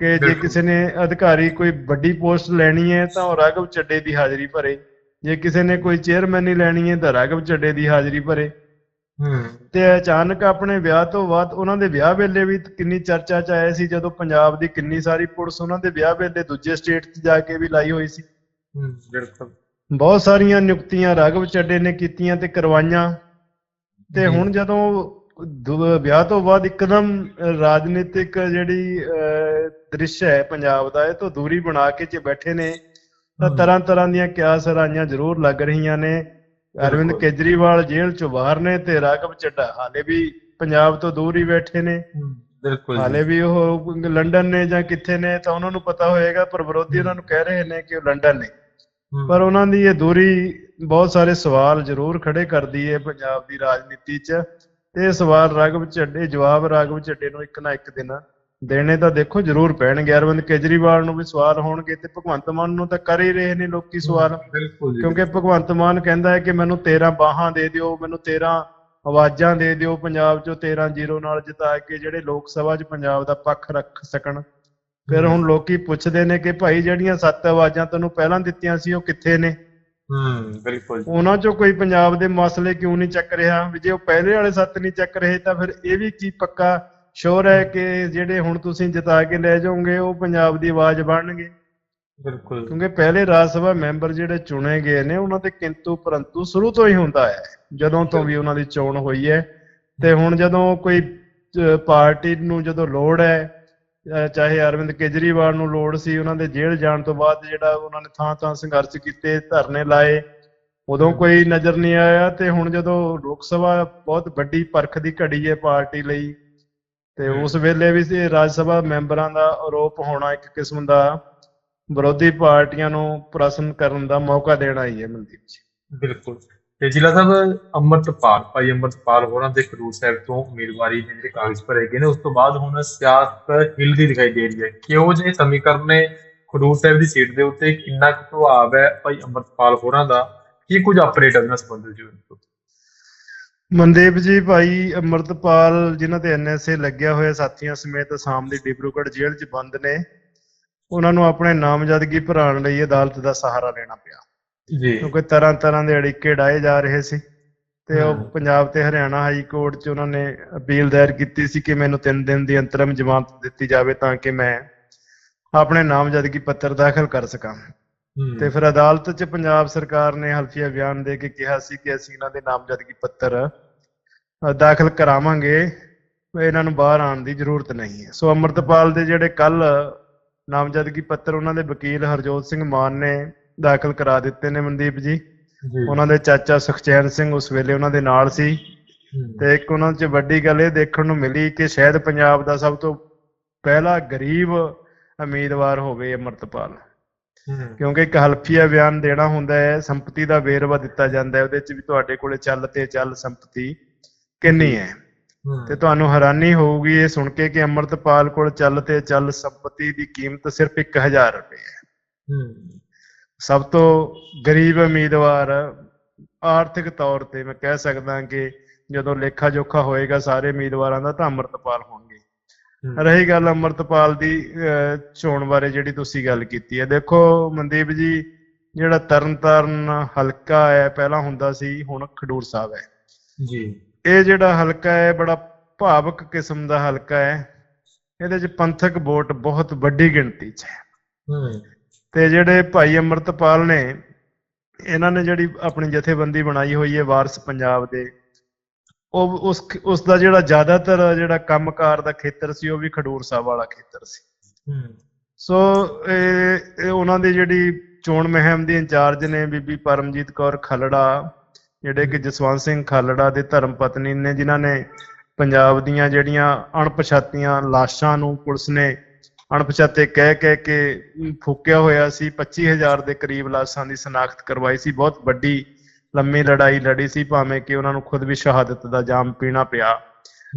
ਕਿ ਜੇ। ਕਿਸੇ ਨੇ ਅਧਿਕਾਰੀ ਕੋਈ ਵੱਡੀ ਪੋਸਟ ਲੈਣੀ ਹੈ ਤਾਂ ਉਹ ਰਾਘਵ ਚੱਡੇ ਦੀ ਹਾਜ਼ਰੀ ਭਰੇ। ਜੇ ਕਿਸੇ ਨੇ ਕੋਈ ਚੇਅਰਮੈਨੀ ਲੈਣੀ ਹੈ ਤਾਂ ਰਾਘਵ ਚੱਡੇ ਦੀ ਹਾਜ਼ਰੀ ਭਰੇ। ਹੂੰ ਤੇ ਅਚਾਨਕ ਆਪਣੇ ਵਿਆਹ ਤੋਂ ਬਾਅਦ ਉਹਨਾਂ ਦੇ ਵਿਆਹ ਵੇਲੇ ਵੀ ਕਿੰਨੀ ਚਰਚਾ ਚ ਆਇਆ ਸੀ ਜਦੋਂ ਪੰਜਾਬ ਦੀ ਕਿੰਨੀ ਸਾਰੀ ਪੁਲਿਸ ਉਹਨਾਂ ਦੇ ਵਿਆਹ ਵੇਲੇ ਦੂਜੇ ਸਟੇਟ 'ਚ ਜਾ ਕੇ ਵੀ ਲਾਈ ਹੋਈ ਸੀ। ਬਿਲਕੁਲ। ਬਹੁਤ ਸਾਰੀਆਂ ਨਿਯੁਕਤੀਆਂ ਰਾਘਵ ਚੱਡੇ ਨੇ ਕੀਤੀਆਂ ਤੇ ਕਰਵਾਈਆਂ। ਤੇ ਜੀ। ਹੁਣ ਜਦੋਂ ਵਿਆਹ ਤੋਂ ਬਾਅਦ ਇੱਕਦਮ ਰਾਜਨੀਤਿਕ ਜਿਹੜੀ ਦ੍ਰਿਸ਼ ਹੈ ਪੰਜਾਬ ਦਾ ਇਹ ਤੋਂ ਦੂਰੀ ਬਣਾ ਕੇ ਚ ਬੈਠੇ ਨੇ ਤਾਂ। ਤਰ੍ਹਾਂ ਤਰ੍ਹਾਂ ਦੀਆਂ ਕਿਆਸ ਰਾਈਆਂ ਜ਼ਰੂਰ ਲੱਗ ਰਹੀਆਂ ਨੇ। ਅਰਵਿੰਦ। ਕੇਜਰੀਵਾਲ ਜੇਲ੍ਹ ਚੋਂ ਬਾਹਰ ਨੇ ਤੇ ਰਾਘਵ ਚੱਡਾ ਹਾਲੇ ਵੀ ਪੰਜਾਬ ਤੋਂ ਦੂਰ ਹੀ ਬੈਠੇ ਨੇ। ਬਿਲਕੁਲ। ਹਾਲੇ ਵੀ ਉਹ ਲੰਡਨ ਨੇ ਜਾਂ ਕਿੱਥੇ ਨੇ ਤਾਂ ਉਹਨਾਂ ਨੂੰ ਪਤਾ ਹੋਏਗਾ ਪਰ ਵਿਰੋਧੀ ਉਹਨਾਂ ਨੂੰ ਕਹਿ ਰਹੇ ਨੇ ਕਿ ਉਹ ਲੰਡਨ ਨੇ। ਪਰ ਉਹਨਾਂ ਦੀ ਇਹ ਦੂਰੀ ਬਹੁਤ ਸਾਰੇ ਸਵਾਲ ਜ਼ਰੂਰ ਖੜੇ ਕਰਦੀ ਹੈ ਪੰਜਾਬ ਦੀ ਰਾਜਨੀਤੀ 'ਚ। ਤੇ ਇਹ ਸਵਾਲ ਰਾਘਵ ਚੱਡੇ ਜਵਾਬ ਰਾਘਵ ਚੱਡੇ ਨੂੰ ਇੱਕ ਨਾ ਇੱਕ ਦਿਨ ਦੇਣੇ ਤਾਂ ਦੇਖੋ ਜ਼ਰੂਰ ਪੈਣਗੇ। ਅਰਵਿੰਦ ਕੇਜਰੀਵਾਲ ਨੂੰ ਵੀ ਸਵਾਲ ਹੋਣਗੇ ਤੇ ਭਗਵੰਤ ਮਾਨ ਨੂੰ ਤਾਂ ਕਰ ਹੀ ਰਹੇ ਨੇ ਲੋਕੀ ਸਵਾਲ। ਕਿਉਂਕਿ ਭਗਵੰਤ ਮਾਨ ਕਹਿੰਦਾ ਹੈ ਕਿ ਮੈਨੂੰ 13 ਬਾਹਾਂ ਦੇ ਦਿਓ ਮੈਨੂੰ 13 ਆਵਾਜ਼ਾਂ ਦੇ ਦਿਓ ਪੰਜਾਬ 'ਚੋਂ 13 ਜ਼ੀਰੋ ਨਾਲ ਜਿਤਾ ਕੇ ਜਿਹੜੇ ਲੋਕ ਸਭਾ 'ਚ ਪੰਜਾਬ ਦਾ ਪੱਖ ਰੱਖ ਸਕਣ। ਫਿਰ ਹੁਣ ਲੋਕੀ ਪੁੱਛਦੇ ਨੇ ਕਿ ਭਾਈ ਜਿਹੜੀਆਂ ਸੱਤ ਆਵਾਜ਼ਾਂ ਤੈਨੂੰ ਪਹਿਲਾਂ ਦਿੱਤੀਆਂ ਸੀ ਉਹ ਕਿੱਥੇ ਨੇ? ਹੂੰ ਬਿਲਕੁਲ ਉਹਨਾਂ 'ਚੋਂ ਕੋਈ ਪੰਜਾਬ ਦੇ ਮਸਲੇ ਕਿਉਂ ਨਹੀਂ ਚੱਕ ਰਿਹਾ? ਵੀ ਜੇ ਉਹ ਪਹਿਲੇ ਵਾਲੇ ਸੱਤ ਨਹੀਂ ਚੱਕ ਰਹੇ ਤਾਂ ਫਿਰ ਇਹ ਵੀ ਕੀ ਪੱਕਾ ਸ਼ੋਰ ਹੈ ਕਿ ਜਿਹੜੇ ਹੁਣ ਤੁਸੀਂ ਜਿਤਾ ਕੇ ਲੈ ਜਾਓਗੇ ਉਹ ਪੰਜਾਬ ਦੀ ਆਵਾਜ਼ ਬਣਨਗੇ। ਬਿਲਕੁਲ। ਕਿਉਂਕਿ ਪਹਿਲੇ ਰਾਜ ਸਭਾ ਮੈਂਬਰ ਜਿਹੜੇ ਚੁਣੇ ਗਏ ਨੇ ਉਹਨਾਂ ਦੇ ਕਿੰਤੂ ਪਰੰਤੂ ਸ਼ੁਰੂ ਤੋਂ ਹੀ ਹੁੰਦਾ ਹੈ। ਜਦੋਂ ਤੋਂ ਵੀ ਉਹਨਾਂ ਦੀ ਚੋਣ ਹੋਈ ਹੈ ਤੇ ਹੁਣ ਜਦੋਂ ਕੋਈ ਪਾਰਟੀ ਨੂੰ ਜਦੋਂ ਲੋੜ ਹੈ ਚਾਹੇ ਅਰਵਿੰਦ ਕੇਜਰੀਵਾਲ ਨੂੰ ਲੋੜ ਸੀ ਉਹਨਾਂ ਦੇ ਜੇਲ੍ਹ ਜਾਣ ਤੋਂ ਬਾਅਦ ਜਿਹੜਾ ਉਹਨਾਂ ਨੇ ਥਾਂ ਥਾਂ ਸੰਘਰਸ਼ ਕੀਤੇ ਧਰਨੇ ਲਾਏ ਉਦੋਂ ਕੋਈ ਨਜ਼ਰ ਨਹੀਂ ਆਇਆ ਤੇ ਹੁਣ ਜਦੋਂ ਲੋਕ ਸਭਾ ਬਹੁਤ ਵੱਡੀ ਪਰਖ ਦੀ ਘੜੀ ਹੈ ਪਾਰਟੀ ਲਈ ਤੇ ਉਸ ਵੇਲੇ ਵੀ ਸੀ ਰਾਜ ਸਭਾ ਮੈਂਬਰਾਂ ਦਾ ਆਰੋਪ ਹੋਣਾ ਇੱਕ ਕਿਸਮ ਦਾ ਵਿਰੋਧੀ ਪਾਰਟੀਆਂ ਨੂੰ ਪ੍ਰਸ਼ਨ ਕਰਨ ਦਾ ਮੌਕਾ ਦੇਣਾ ਹੀ ਹੈ ਮਨਦੀਪ ਜੀ ਬਿਲਕੁਲ। ਤੇ ਜ਼ਿਲ੍ਹਾ ਸਾਹਿਬ ਅੰਮ੍ਰਿਤਪਾਲ ਭਾਈ ਅੰਮ੍ਰਿਤਪਾਲ ਹੋਰਾਂ ਦੇ ਖਡੂਰ ਸਾਹਿਬ ਤੋਂ ਉਮੀਦਵਾਰੀ ਦੇ ਜਿਹੜੇ ਕਾਗਜ਼ ਭਰੇ ਗਏ ਨੇ। ਉਸ ਤੋਂ ਬਾਅਦ ਹੁਣ ਸਿਆਸਤ ਹਿਲਦੀ ਦਿਖਾਈ ਦੇ ਰਹੀ ਹੈ। ਕਿਉਂ ਜੇ ਸਮੀਕਰਨ ਨੇ ਖਡੂਰ ਸਾਹਿਬ ਦੀ ਸੀਟ ਦੇ ਉੱਤੇ ਕਿੰਨਾ ਕੁ ਪ੍ਰਭਾਵ ਹੈ ਭਾਈ ਅੰਮ੍ਰਿਤਪਾਲ ਹੋਰਾਂ ਦਾ? ਕੀ ਕੁਝ ਆਪਰੇਟਰ ਨਾਲ ਸੰਬੰਧਿਤ ਜੀ ਮਨਦੀਪ ਜੀ ਭਾਈ ਅਮਰਤਪਾਲ ਜਿਨ੍ਹਾਂ ਤੇ ਐਨਐਸਏ ਲੱਗਿਆ ਹੋਇਆ ਸਾਥੀਆਂ ਸਮੇਤ ਅਸਾਮ ਦੀ ਡਿਬਰੂਗੜ੍ਹ ਜੇਲ੍ਹ 'ਚ ਬੰਦ ਨੇ। ਉਹਨਾਂ ਨੂੰ ਆਪਣੇ ਨਾਮਜ਼ਦਗੀ ਭਰਾਉਣ ਲਈ ਅਦਾਲਤ ਦਾ ਸਹਾਰਾ ਲੈਣਾ ਪਿਆ। ਜੀ। ਕਿਉਂਕਿ ਤਰ੍ਹਾਂ ਤਰ੍ਹਾਂ ਦੇ ਅੜਿੱਕੇ ਡਾਏ ਜਾ ਰਹੇ ਸੀ ਤੇ ਉਹ। ਪੰਜਾਬ ਤੇ ਹਰਿਆਣਾ ਹਾਈ ਕੋਰਟ 'ਚ ਉਹਨਾਂ ਨੇ ਅਪੀਲ ਦਾਇਰ ਕੀਤੀ ਸੀ ਕਿ ਮੈਨੂੰ 3 ਦਿਨ ਦੀ ਅੰਤਰਮ ਜ਼ਮਾਨਤ ਦਿੱਤੀ ਜਾਵੇ ਤਾਂ ਕਿ ਮੈਂ ਆਪਣੇ ਨਾਮਜ਼ਦਗੀ ਪੱਤਰ ਦਾਖਲ ਕਰ ਸਕਾਂ। ਤੇ ਫਿਰ ਅਦਾਲਤ 'ਚ ਪੰਜਾਬ ਸਰਕਾਰ ਨੇ ਹਲਫੀਆ ਬਿਆਨ ਦੇ ਕੇ ਕਿਹਾ ਸੀ ਕਿ ਅਸੀਂ ਇਹਨਾਂ ਦੇ ਨਾਮਜ਼ਦਗੀ ਪੱਤਰ ਦਾਖਲ ਕਰਾਵਾਂਗੇ। ਇਹਨਾਂ ਨੂੰ ਬਾਹਰ ਆਉਣ ਦੀ ਜ਼ਰੂਰਤ ਨਹੀਂ ਹੈ। ਸੋ ਅਮਰਤਪਾਲ ਦੇ ਜਿਹੜੇ ਕੱਲ ਨਾਮਜ਼ਦਗੀ ਪੱਤਰ ਉਹਨਾਂ ਦੇ ਵਕੀਲ ਹਰਜੋਤ ਸਿੰਘ ਮਾਨ ਨੇ ਦਾਖਲ ਕਰਾ ਦਿੱਤੇ ਨੇ ਮਨਦੀਪ ਜੀ। ਉਹਨਾਂ ਦੇ ਚਾਚਾ ਸੁਖਚੈਨ ਸਿੰਘ ਉਸ ਵੇਲੇ ਉਹਨਾਂ ਦੇ ਨਾਲ ਸੀ। ਤੇ ਇੱਕ ਉਹਨਾਂ 'ਚ ਵੱਡੀ ਗੱਲ ਇਹ ਦੇਖਣ ਨੂੰ ਮਿਲੀ ਕਿ ਸ਼ਾਇਦ ਪੰਜਾਬ ਦਾ ਸਭ ਤੋਂ ਪਹਿਲਾ ਗਰੀਬ ਉਮੀਦਵਾਰ ਹੋਵੇ ਅਮਰਤਪਾਲ। ਕਿਉਂਕਿ ਇੱਕ ਹਲਫੀਆ ਬਿਆਨ ਦੇਣਾ ਹੁੰਦਾ ਹੈ ਸੰਪਤੀ ਦਾ ਵੇਰਵਾ ਦਿੱਤਾ ਜਾਂਦਾ ਹੈ ਉਹਦੇ ਚ ਵੀ ਤੁਹਾਡੇ ਕੋਲੇ ਚੱਲ ਤੇ ਚੱਲ ਸੰਪਤੀ ਕਿੰਨੀ ਹੈ। ਤੇ ਤੁਹਾਨੂੰ ਹੈਰਾਨੀ ਹੋਊਗੀ ਇਹ ਸੁਣ ਕੇ ਕਿ ਅੰਮ੍ਰਿਤਪਾਲ ਕੋਲ ਚੱਲ ਤੇ ਚੱਲ ਸੰਪਤੀ ਦੀ ਕੀਮਤ ਸਿਰਫ 1000 ਰੁਪਏ ਹੈ। ਸਭ ਤੋਂ ਗਰੀਬ ਉਮੀਦਵਾਰ ਆਰਥਿਕ ਤੌਰ ਤੇ ਮੈਂ ਕਹਿ ਸਕਦਾ ਕਿ ਜਦੋਂ ਲੇਖਾ ਜੋਖਾ ਹੋਏਗਾ ਸਾਰੇ ਉਮੀਦਵਾਰਾਂ ਦਾ ਤਾਂ ਅੰਮ੍ਰਿਤਪਾਲ ਹੋਣਗੇ। ਰਹੀ ਗੱਲ ਅੰਮ੍ਰਿਤਪਾਲ ਦੀ ਚੋਣ ਬਾਰੇ ਜਿਹੜੀ ਤੁਸੀਂ ਗੱਲ ਕੀਤੀ ਹੈ। ਦੇਖੋ ਮਨਦੀਪ ਜੀ ਜਿਹੜਾ ਤਰਨਤਾਰਨ ਹਲਕਾ ਹੈ ਪਹਿਲਾਂ ਹੁੰਦਾ ਸੀ ਹੁਣ ਖਡੂਰ ਸਾਹਿਬ ਹੈ। ਜੀ। ਇਹ ਜਿਹੜਾ ਹਲਕਾ ਹੈ ਬੜਾ ਭਾਵਕ ਕਿਸਮ ਦਾ ਹਲਕਾ ਹੈ। ਇਹਦੇ 'ਚ ਪੰਥਕ ਵੋਟ ਬਹੁਤ ਵੱਡੀ ਗਿਣਤੀ 'ਚ ਹੈ। ਹੂੰ। ਤੇ ਜਿਹੜੇ ਭਾਈ ਅੰਮ੍ਰਿਤਪਾਲ ਨੇ ਇਹਨਾਂ ਨੇ ਜਿਹੜੀ ਆਪਣੀ ਜਥੇਬੰਦੀ ਬਣਾਈ ਹੋਈ ਹੈ ਵਾਰਸ ਪੰਜਾਬ ਦੇ। ਉਹ ਉਸ ਉਸ ਦਾ ਜਿਹੜਾ ਜ਼ਿਆਦਾਤਰ ਜਿਹੜਾ ਕੰਮਕਾਰ ਦਾ ਖੇਤਰ ਸੀ ਉਹ ਵੀ ਖਡੂਰ ਸਾਹਿਬ ਵਾਲਾ ਖੇਤਰ ਸੀ। ਹੂੰ। ਸੋ ਇਹ ਉਹਨਾਂ ਦੀ ਜਿਹੜੀ ਚੋਣ ਮੁਹਿੰਮ ਦੀ ਇੰਚਾਰਜ ਨੇ ਬੀਬੀ ਪਰਮਜੀਤ ਕੌਰ ਖਲੜਾ ਜਿਹੜੇ ਕਿ ਜਸਵੰਤ ਸਿੰਘ ਖਾਲੜਾ ਦੇ ਧਰਮ ਪਤਨੀ ਨੇ ਜਿਨ੍ਹਾਂ ਨੇ ਪੰਜਾਬ ਦੀਆਂ ਜਿਹੜੀਆਂ ਅਣਪਛਾਤੀਆਂ ਲਾਸ਼ਾਂ ਨੂੰ ਪੁਲਿਸ ਨੇ ਅਣਪਛਾਤੇ ਕਹਿ ਕਹਿ ਕੇ ਫੂਕਿਆ ਹੋਇਆ ਸੀ 25000 ਦੇ ਕਰੀਬ ਲਾਸ਼ਾਂ ਦੀ ਸ਼ਨਾਖਤ ਕਰਵਾਈ ਸੀ। ਬਹੁਤ ਵੱਡੀ ਲੰਮੀ ਲੜਾਈ ਲੜੀ ਸੀ ਭਾਵੇਂ ਕਿ ਉਹਨਾਂ ਨੂੰ ਖੁਦ ਵੀ ਸ਼ਹਾਦਤ ਦਾ ਜਾਮ ਪੀਣਾ ਪਿਆ।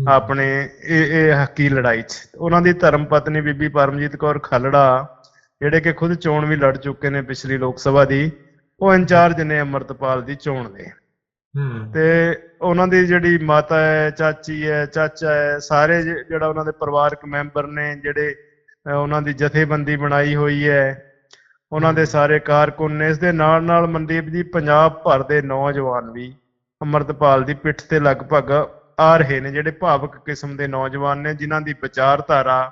ਆਪਣੇ ਇਹ ਇਹ ਹੱਕੀ ਲੜਾਈ 'ਚ। ਉਹਨਾਂ ਦੀ ਧਰਮ ਪਤਨੀ ਬੀਬੀ ਪਰਮਜੀਤ ਕੌਰ ਖਾਲੜਾ ਜਿਹੜੇ ਕਿ ਖੁਦ ਚੋਣ ਵੀ ਲੜ ਚੁੱਕੇ ਨੇ ਪਿਛਲੀ ਲੋਕ ਸਭਾ ਦੀ ਉਹ ਇੰਚਾਰਜ ਨੇ ਅੰਮ੍ਰਿਤਪਾਲ ਦੀ ਚੋਣ ਦੇ। ਤੇ ਉਹਨਾਂ ਦੀ ਜਿਹੜੀ ਮਾਤਾ ਹੈ ਚਾਚੀ ਹੈ ਚਾਚਾ ਹੈ ਸਾਰੇ ਜਿਹੜਾ ਉਹਨਾਂ ਦੇ ਪਰਿਵਾਰਕ ਮੈਂਬਰ ਨੇ ਜਿਹੜੇ ਉਹਨਾਂ ਦੀ ਜਥੇਬੰਦੀ ਬਣਾਈ ਹੋਈ ਹੈ। ਉਹਨਾਂ ਦੇ ਸਾਰੇ ਕਾਰਕੁਨ ਨੇ ਇਸ ਦੇ ਨਾਲ ਨਾਲ ਮਨਦੀਪ ਜੀ ਪੰਜਾਬ ਭਰ ਦੇ ਨੌਜਵਾਨ ਵੀ ਅੰਮ੍ਰਿਤਪਾਲ ਦੀ ਪਿੱਠ ਤੇ ਲਗਭਗ ਆ ਰਹੇ ਨੇ ਜਿਹੜੇ ਭਾਵਕ ਕਿਸਮ ਦੇ ਨੌਜਵਾਨ ਨੇ ਜਿਨ੍ਹਾਂ ਦੀ ਵਿਚਾਰਧਾਰਾ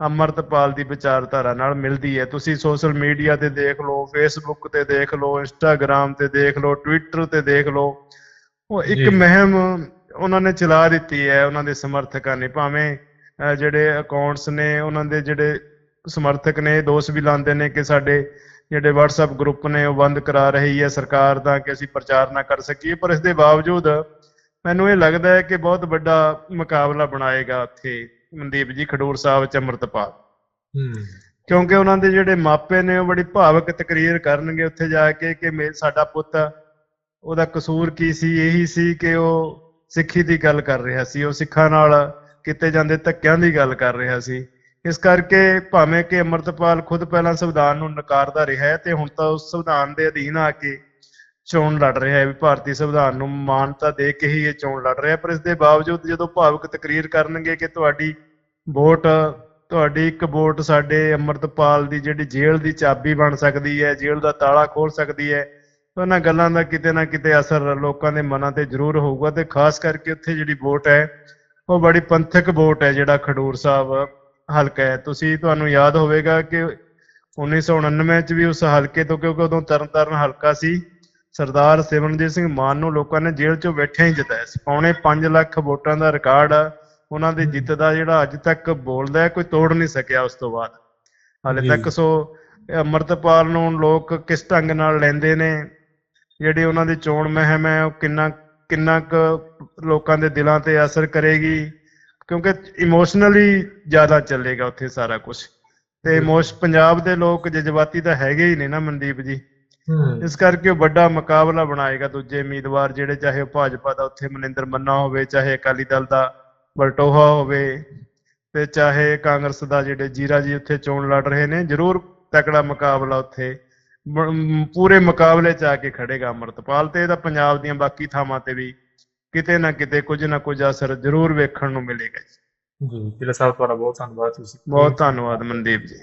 ਅੰਮ੍ਰਿਤਪਾਲ ਦੀ ਵਿਚਾਰਧਾਰਾ ਨਾਲ ਮਿਲਦੀ ਹੈ ਤੁਸੀਂ ਸੋਸ਼ਲ ਮੀਡੀਆ ਤੇ ਦੇਖ ਲਓ ਫੇਸਬੁੱਕ ਤੇ ਦੇਖ ਲਓ ਇੰਸਟਾਗ੍ਰam ਤੇ ਦੇਖ ਲਓ ਟਵਿੱਟਰ ਤੇ ਦੇਖ ਲਓ ਉਹ ਇੱਕ। ਮੁਹਿੰਮ ਉਹਨਾਂ ਨੇ ਚਲਾ ਦਿੱਤੀ ਹੈ ਉਹਨਾਂ ਦੇ ਸਮਰਥਕਾਂ ਨੇ ਭਾਵੇਂ ਜਿਹੜੇ ਅਕਾਊਂਟਸ ਨੇ ਉਹਨਾਂ ਦੇ ਜਿਹੜੇ ਸਮਰਥਕ ਨੇ ਦੋਸ਼ ਵੀ ਲਾਉਂਦੇ ਨੇ ਕਿ ਸਾਡੇ ਜਿਹੜੇ WhatsApp ਗਰੁੱਪ ਨੇ ਉਹ ਬੰਦ ਕਰਾ ਰਹੀ ਹੈ ਸਰਕਾਰ ਤਾਂ ਕਿ ਅਸੀਂ ਪ੍ਰਚਾਰ ਨਾ ਕਰ ਸਕੀਏ। ਪਰ ਇਸ ਦੇ ਬਾਵਜੂਦ ਮੈਨੂੰ ਇਹ ਲੱਗਦਾ ਹੈ ਕਿ ਬਹੁਤ ਵੱਡਾ ਮੁਕਾਬਲਾ ਬਣਾਏਗਾ ਉੱਥੇ ਮਨਦੀਪ ਜੀ ਖਡੂਰ ਸਾਹਿਬ ਚ ਅੰਮ੍ਰਿਤਪਾਲ। ਹੂੰ। ਕਿਉਂਕਿ ਉਹਨਾਂ ਦੇ ਜਿਹੜੇ ਮਾਪੇ ਨੇ ਉਹ ਬੜੀ ਭਾਵਕ ਤਕਰੀਰ ਕਰਨਗੇ ਉੱਥੇ ਜਾ ਕੇ ਕਿ ਮੇ ਸਾਡਾ ਪੁੱਤ ਉਹਦਾ ਕਸੂਰ ਕੀ ਸੀ? ਇਹੀ ਸੀ ਕਿ ਉਹ ਸਿੱਖੀ ਦੀ ਗੱਲ ਕਰ ਰਿਹਾ ਸੀ। ਉਹ ਸਿੱਖਾਂ ਨਾਲ ਕੀਤੇ ਜਾਂਦੇ ਧੱਕਿਆਂ ਦੀ ਗੱਲ ਕਰ ਰਿਹਾ ਸੀ। ਇਸ ਕਰਕੇ ਭਾਵੇਂ ਕਿ ਅੰਮ੍ਰਿਤਪਾਲ ਖੁਦ ਪਹਿਲਾਂ ਸੰਵਿਧਾਨ ਨੂੰ ਨਕਾਰਦਾ ਰਿਹਾ ਹੈ ਤੇ ਹੁਣ ਤਾਂ ਉਸ ਸੰਵਿਧਾਨ ਦੇ ਅਧੀਨ ਆ ਕੇ ਚੋਣ ਲੜ ਰਿਹਾ ਹੈ ਵੀ ਭਾਰਤੀ ਸੰਵਿਧਾਨ ਨੂੰ ਮਾਨਤਾ ਦੇ ਕੇ ਹੀ ਇਹ ਚੋਣ ਲੜ ਰਿਹਾ ਪਰ ਇਸ ਦੇ ਬਾਵਜੂਦ ਜਦੋਂ ਭਾਵਕ ਤਕਰੀਰ ਕਰਨਗੇ ਕਿ ਤੁਹਾਡੀ ਵੋਟ, ਤੁਹਾਡੀ ਇੱਕ ਵੋਟ ਸਾਡੇ ਅੰਮ੍ਰਿਤਪਾਲ ਦੀ ਜਿਹੜੀ ਜੇਲ੍ਹ ਦੀ ਚਾਬੀ ਬਣ ਸਕਦੀ ਹੈ, ਜੇਲ੍ਹ ਦਾ ਤਾਲਾ ਖੋਲ ਸਕਦੀ ਹੈ ਉਹਨਾਂ ਗੱਲਾਂ ਦਾ ਕਿਤੇ ਨਾ ਕਿਤੇ ਅਸਰ ਲੋਕਾਂ ਦੇ ਮਨਾਂ ਤੇ ਜ਼ਰੂਰ ਹੋਊਗਾ ਤੇ ਖਾਸ ਕਰਕੇ ਉੱਥੇ ਜਿਹੜੀ ਵੋਟ ਹੈ, ਉਹ ਬੜੀ ਪੰਥਕ ਵੋਟ ਹੈ ਜਿਹੜਾ ਖਡੂਰ ਸਾਹਿਬ ਹਲਕਾ ਹੈ। ਤੁਸੀਂ ਤੁਹਾਨੂੰ ਯਾਦ ਹੋਵੇਗਾ ਕਿ 1999 ਚ ਵੀ ਉਸ ਹਲਕੇ ਤੋਂ ਕਿਉਂਕਿ ਉਦੋਂ ਤਰਨਤਾਰਨ ਹਲਕਾ ਸੀ ਸਰਦਾਰ ਸਿਮਰਨਜੀਤ ਸਿੰਘ ਮਾਨ ਨੂੰ ਲੋਕਾਂ ਨੇ ਜੇਲ੍ਹ ਚੋਂ ਬੈਠਿਆਂ ਹੀ ਜਿਤਾਇਆ ਸੀ। ਪੌਣੇ 5 ਲੱਖ ਵੋਟਾਂ ਦਾ ਰਿਕਾਰਡ ਆ। ਉਹਨਾਂ ਦੀ ਜਿੱਤ ਦਾ ਜਿਹੜਾ ਅੱਜ ਤੱਕ ਬੋਲਦਾ ਕੋਈ ਤੋੜ ਨਹੀਂ ਸਕਿਆ ਉਸ ਤੋਂ ਬਾਅਦ। ਹਾਲੇ। ਤੱਕ ਸੋ ਅੰਮ੍ਰਿਤਪਾਲ ਨੂੰ ਲੋਕ ਕਿਸ ਢੰਗ ਨਾਲ ਲੈਂਦੇ ਨੇ ਜਿਹੜੀ ਉਹਨਾਂ ਦੀ ਚੋਣ ਮੁਹਿੰਮ ਹੈ ਉਹ ਕਿੰਨਾ ਕਿੰਨਾ ਕੁ ਲੋਕਾਂ ਦੇ ਦਿਲਾਂ ਤੇ ਅਸਰ ਕਰੇਗੀ? ਕਿਉਂਕਿ ਇਮੋਸ਼ਨਲੀ ਜ਼ਿਆਦਾ ਚੱਲੇਗਾ ਉੱਥੇ ਸਾਰਾ ਕੁਝ ਤੇ ਜੀ। ਇਮੋਸ਼ ਪੰਜਾਬ ਦੇ ਲੋਕ ਜਜ਼ਬਾਤੀ ਤਾਂ ਹੈਗੇ ਹੀ ਨੇ ਨਾ ਮਨਦੀਪ ਜੀ। ਇਸ ਕਰਕੇ ਉਹ ਵੱਡਾ ਮੁਕਾਬਲਾ ਬਣਾਏਗਾ ਦੂਜੇ ਉਮੀਦਵਾਰ ਜਿਹੜੇ ਚਾਹੇ ਭਾਜਪਾ ਦਾ ਉੱਥੇ ਮਨਿੰਦਰ ਮੰਨਾ ਹੋਵੇ ਚਾਹੇ ਅਕਾਲੀ ਦਲ ਦਾ ਬਲਟੋਹਾ ਹੋਵੇ ਤੇ ਚਾਹੇ ਕਾਂਗਰਸ ਦਾ ਜਿਹੜੇ ਜੀਰਾ ਜੀ ਉੱਥੇ ਚੋਣ ਲੜ ਰਹੇ ਨੇ ਜ਼ਰੂਰ ਤਕੜਾ ਮੁਕਾਬਲਾ ਉੱਥੇ ਪੂਰੇ ਮੁਕਾਬਲੇ 'ਚ ਆ ਕੇ ਖੜੇਗਾ ਅੰਮ੍ਰਿਤਪਾਲ ਤੇ ਇਹਦਾ ਪੰਜਾਬ ਦੀਆਂ ਬਾਕੀ ਥਾਵਾਂ ਤੇ ਵੀ ਕਿਤੇ ਨਾ ਕਿਤੇ ਕੁਝ ਨਾ ਕੁਝ ਅਸਰ ਜ਼ਰੂਰ ਵੇਖਣ ਨੂੰ ਮਿਲੇਗਾ ਜੀ। ਜੀ ਜ਼ਿਲ੍ਹਾ ਸਾਹਿਬ ਤੁਹਾਡਾ ਬਹੁਤ ਧੰਨਵਾਦ ਤੁਸੀਂ ਬਹੁਤ ਧੰਨਵਾਦ ਮਨਦੀਪ ਜੀ।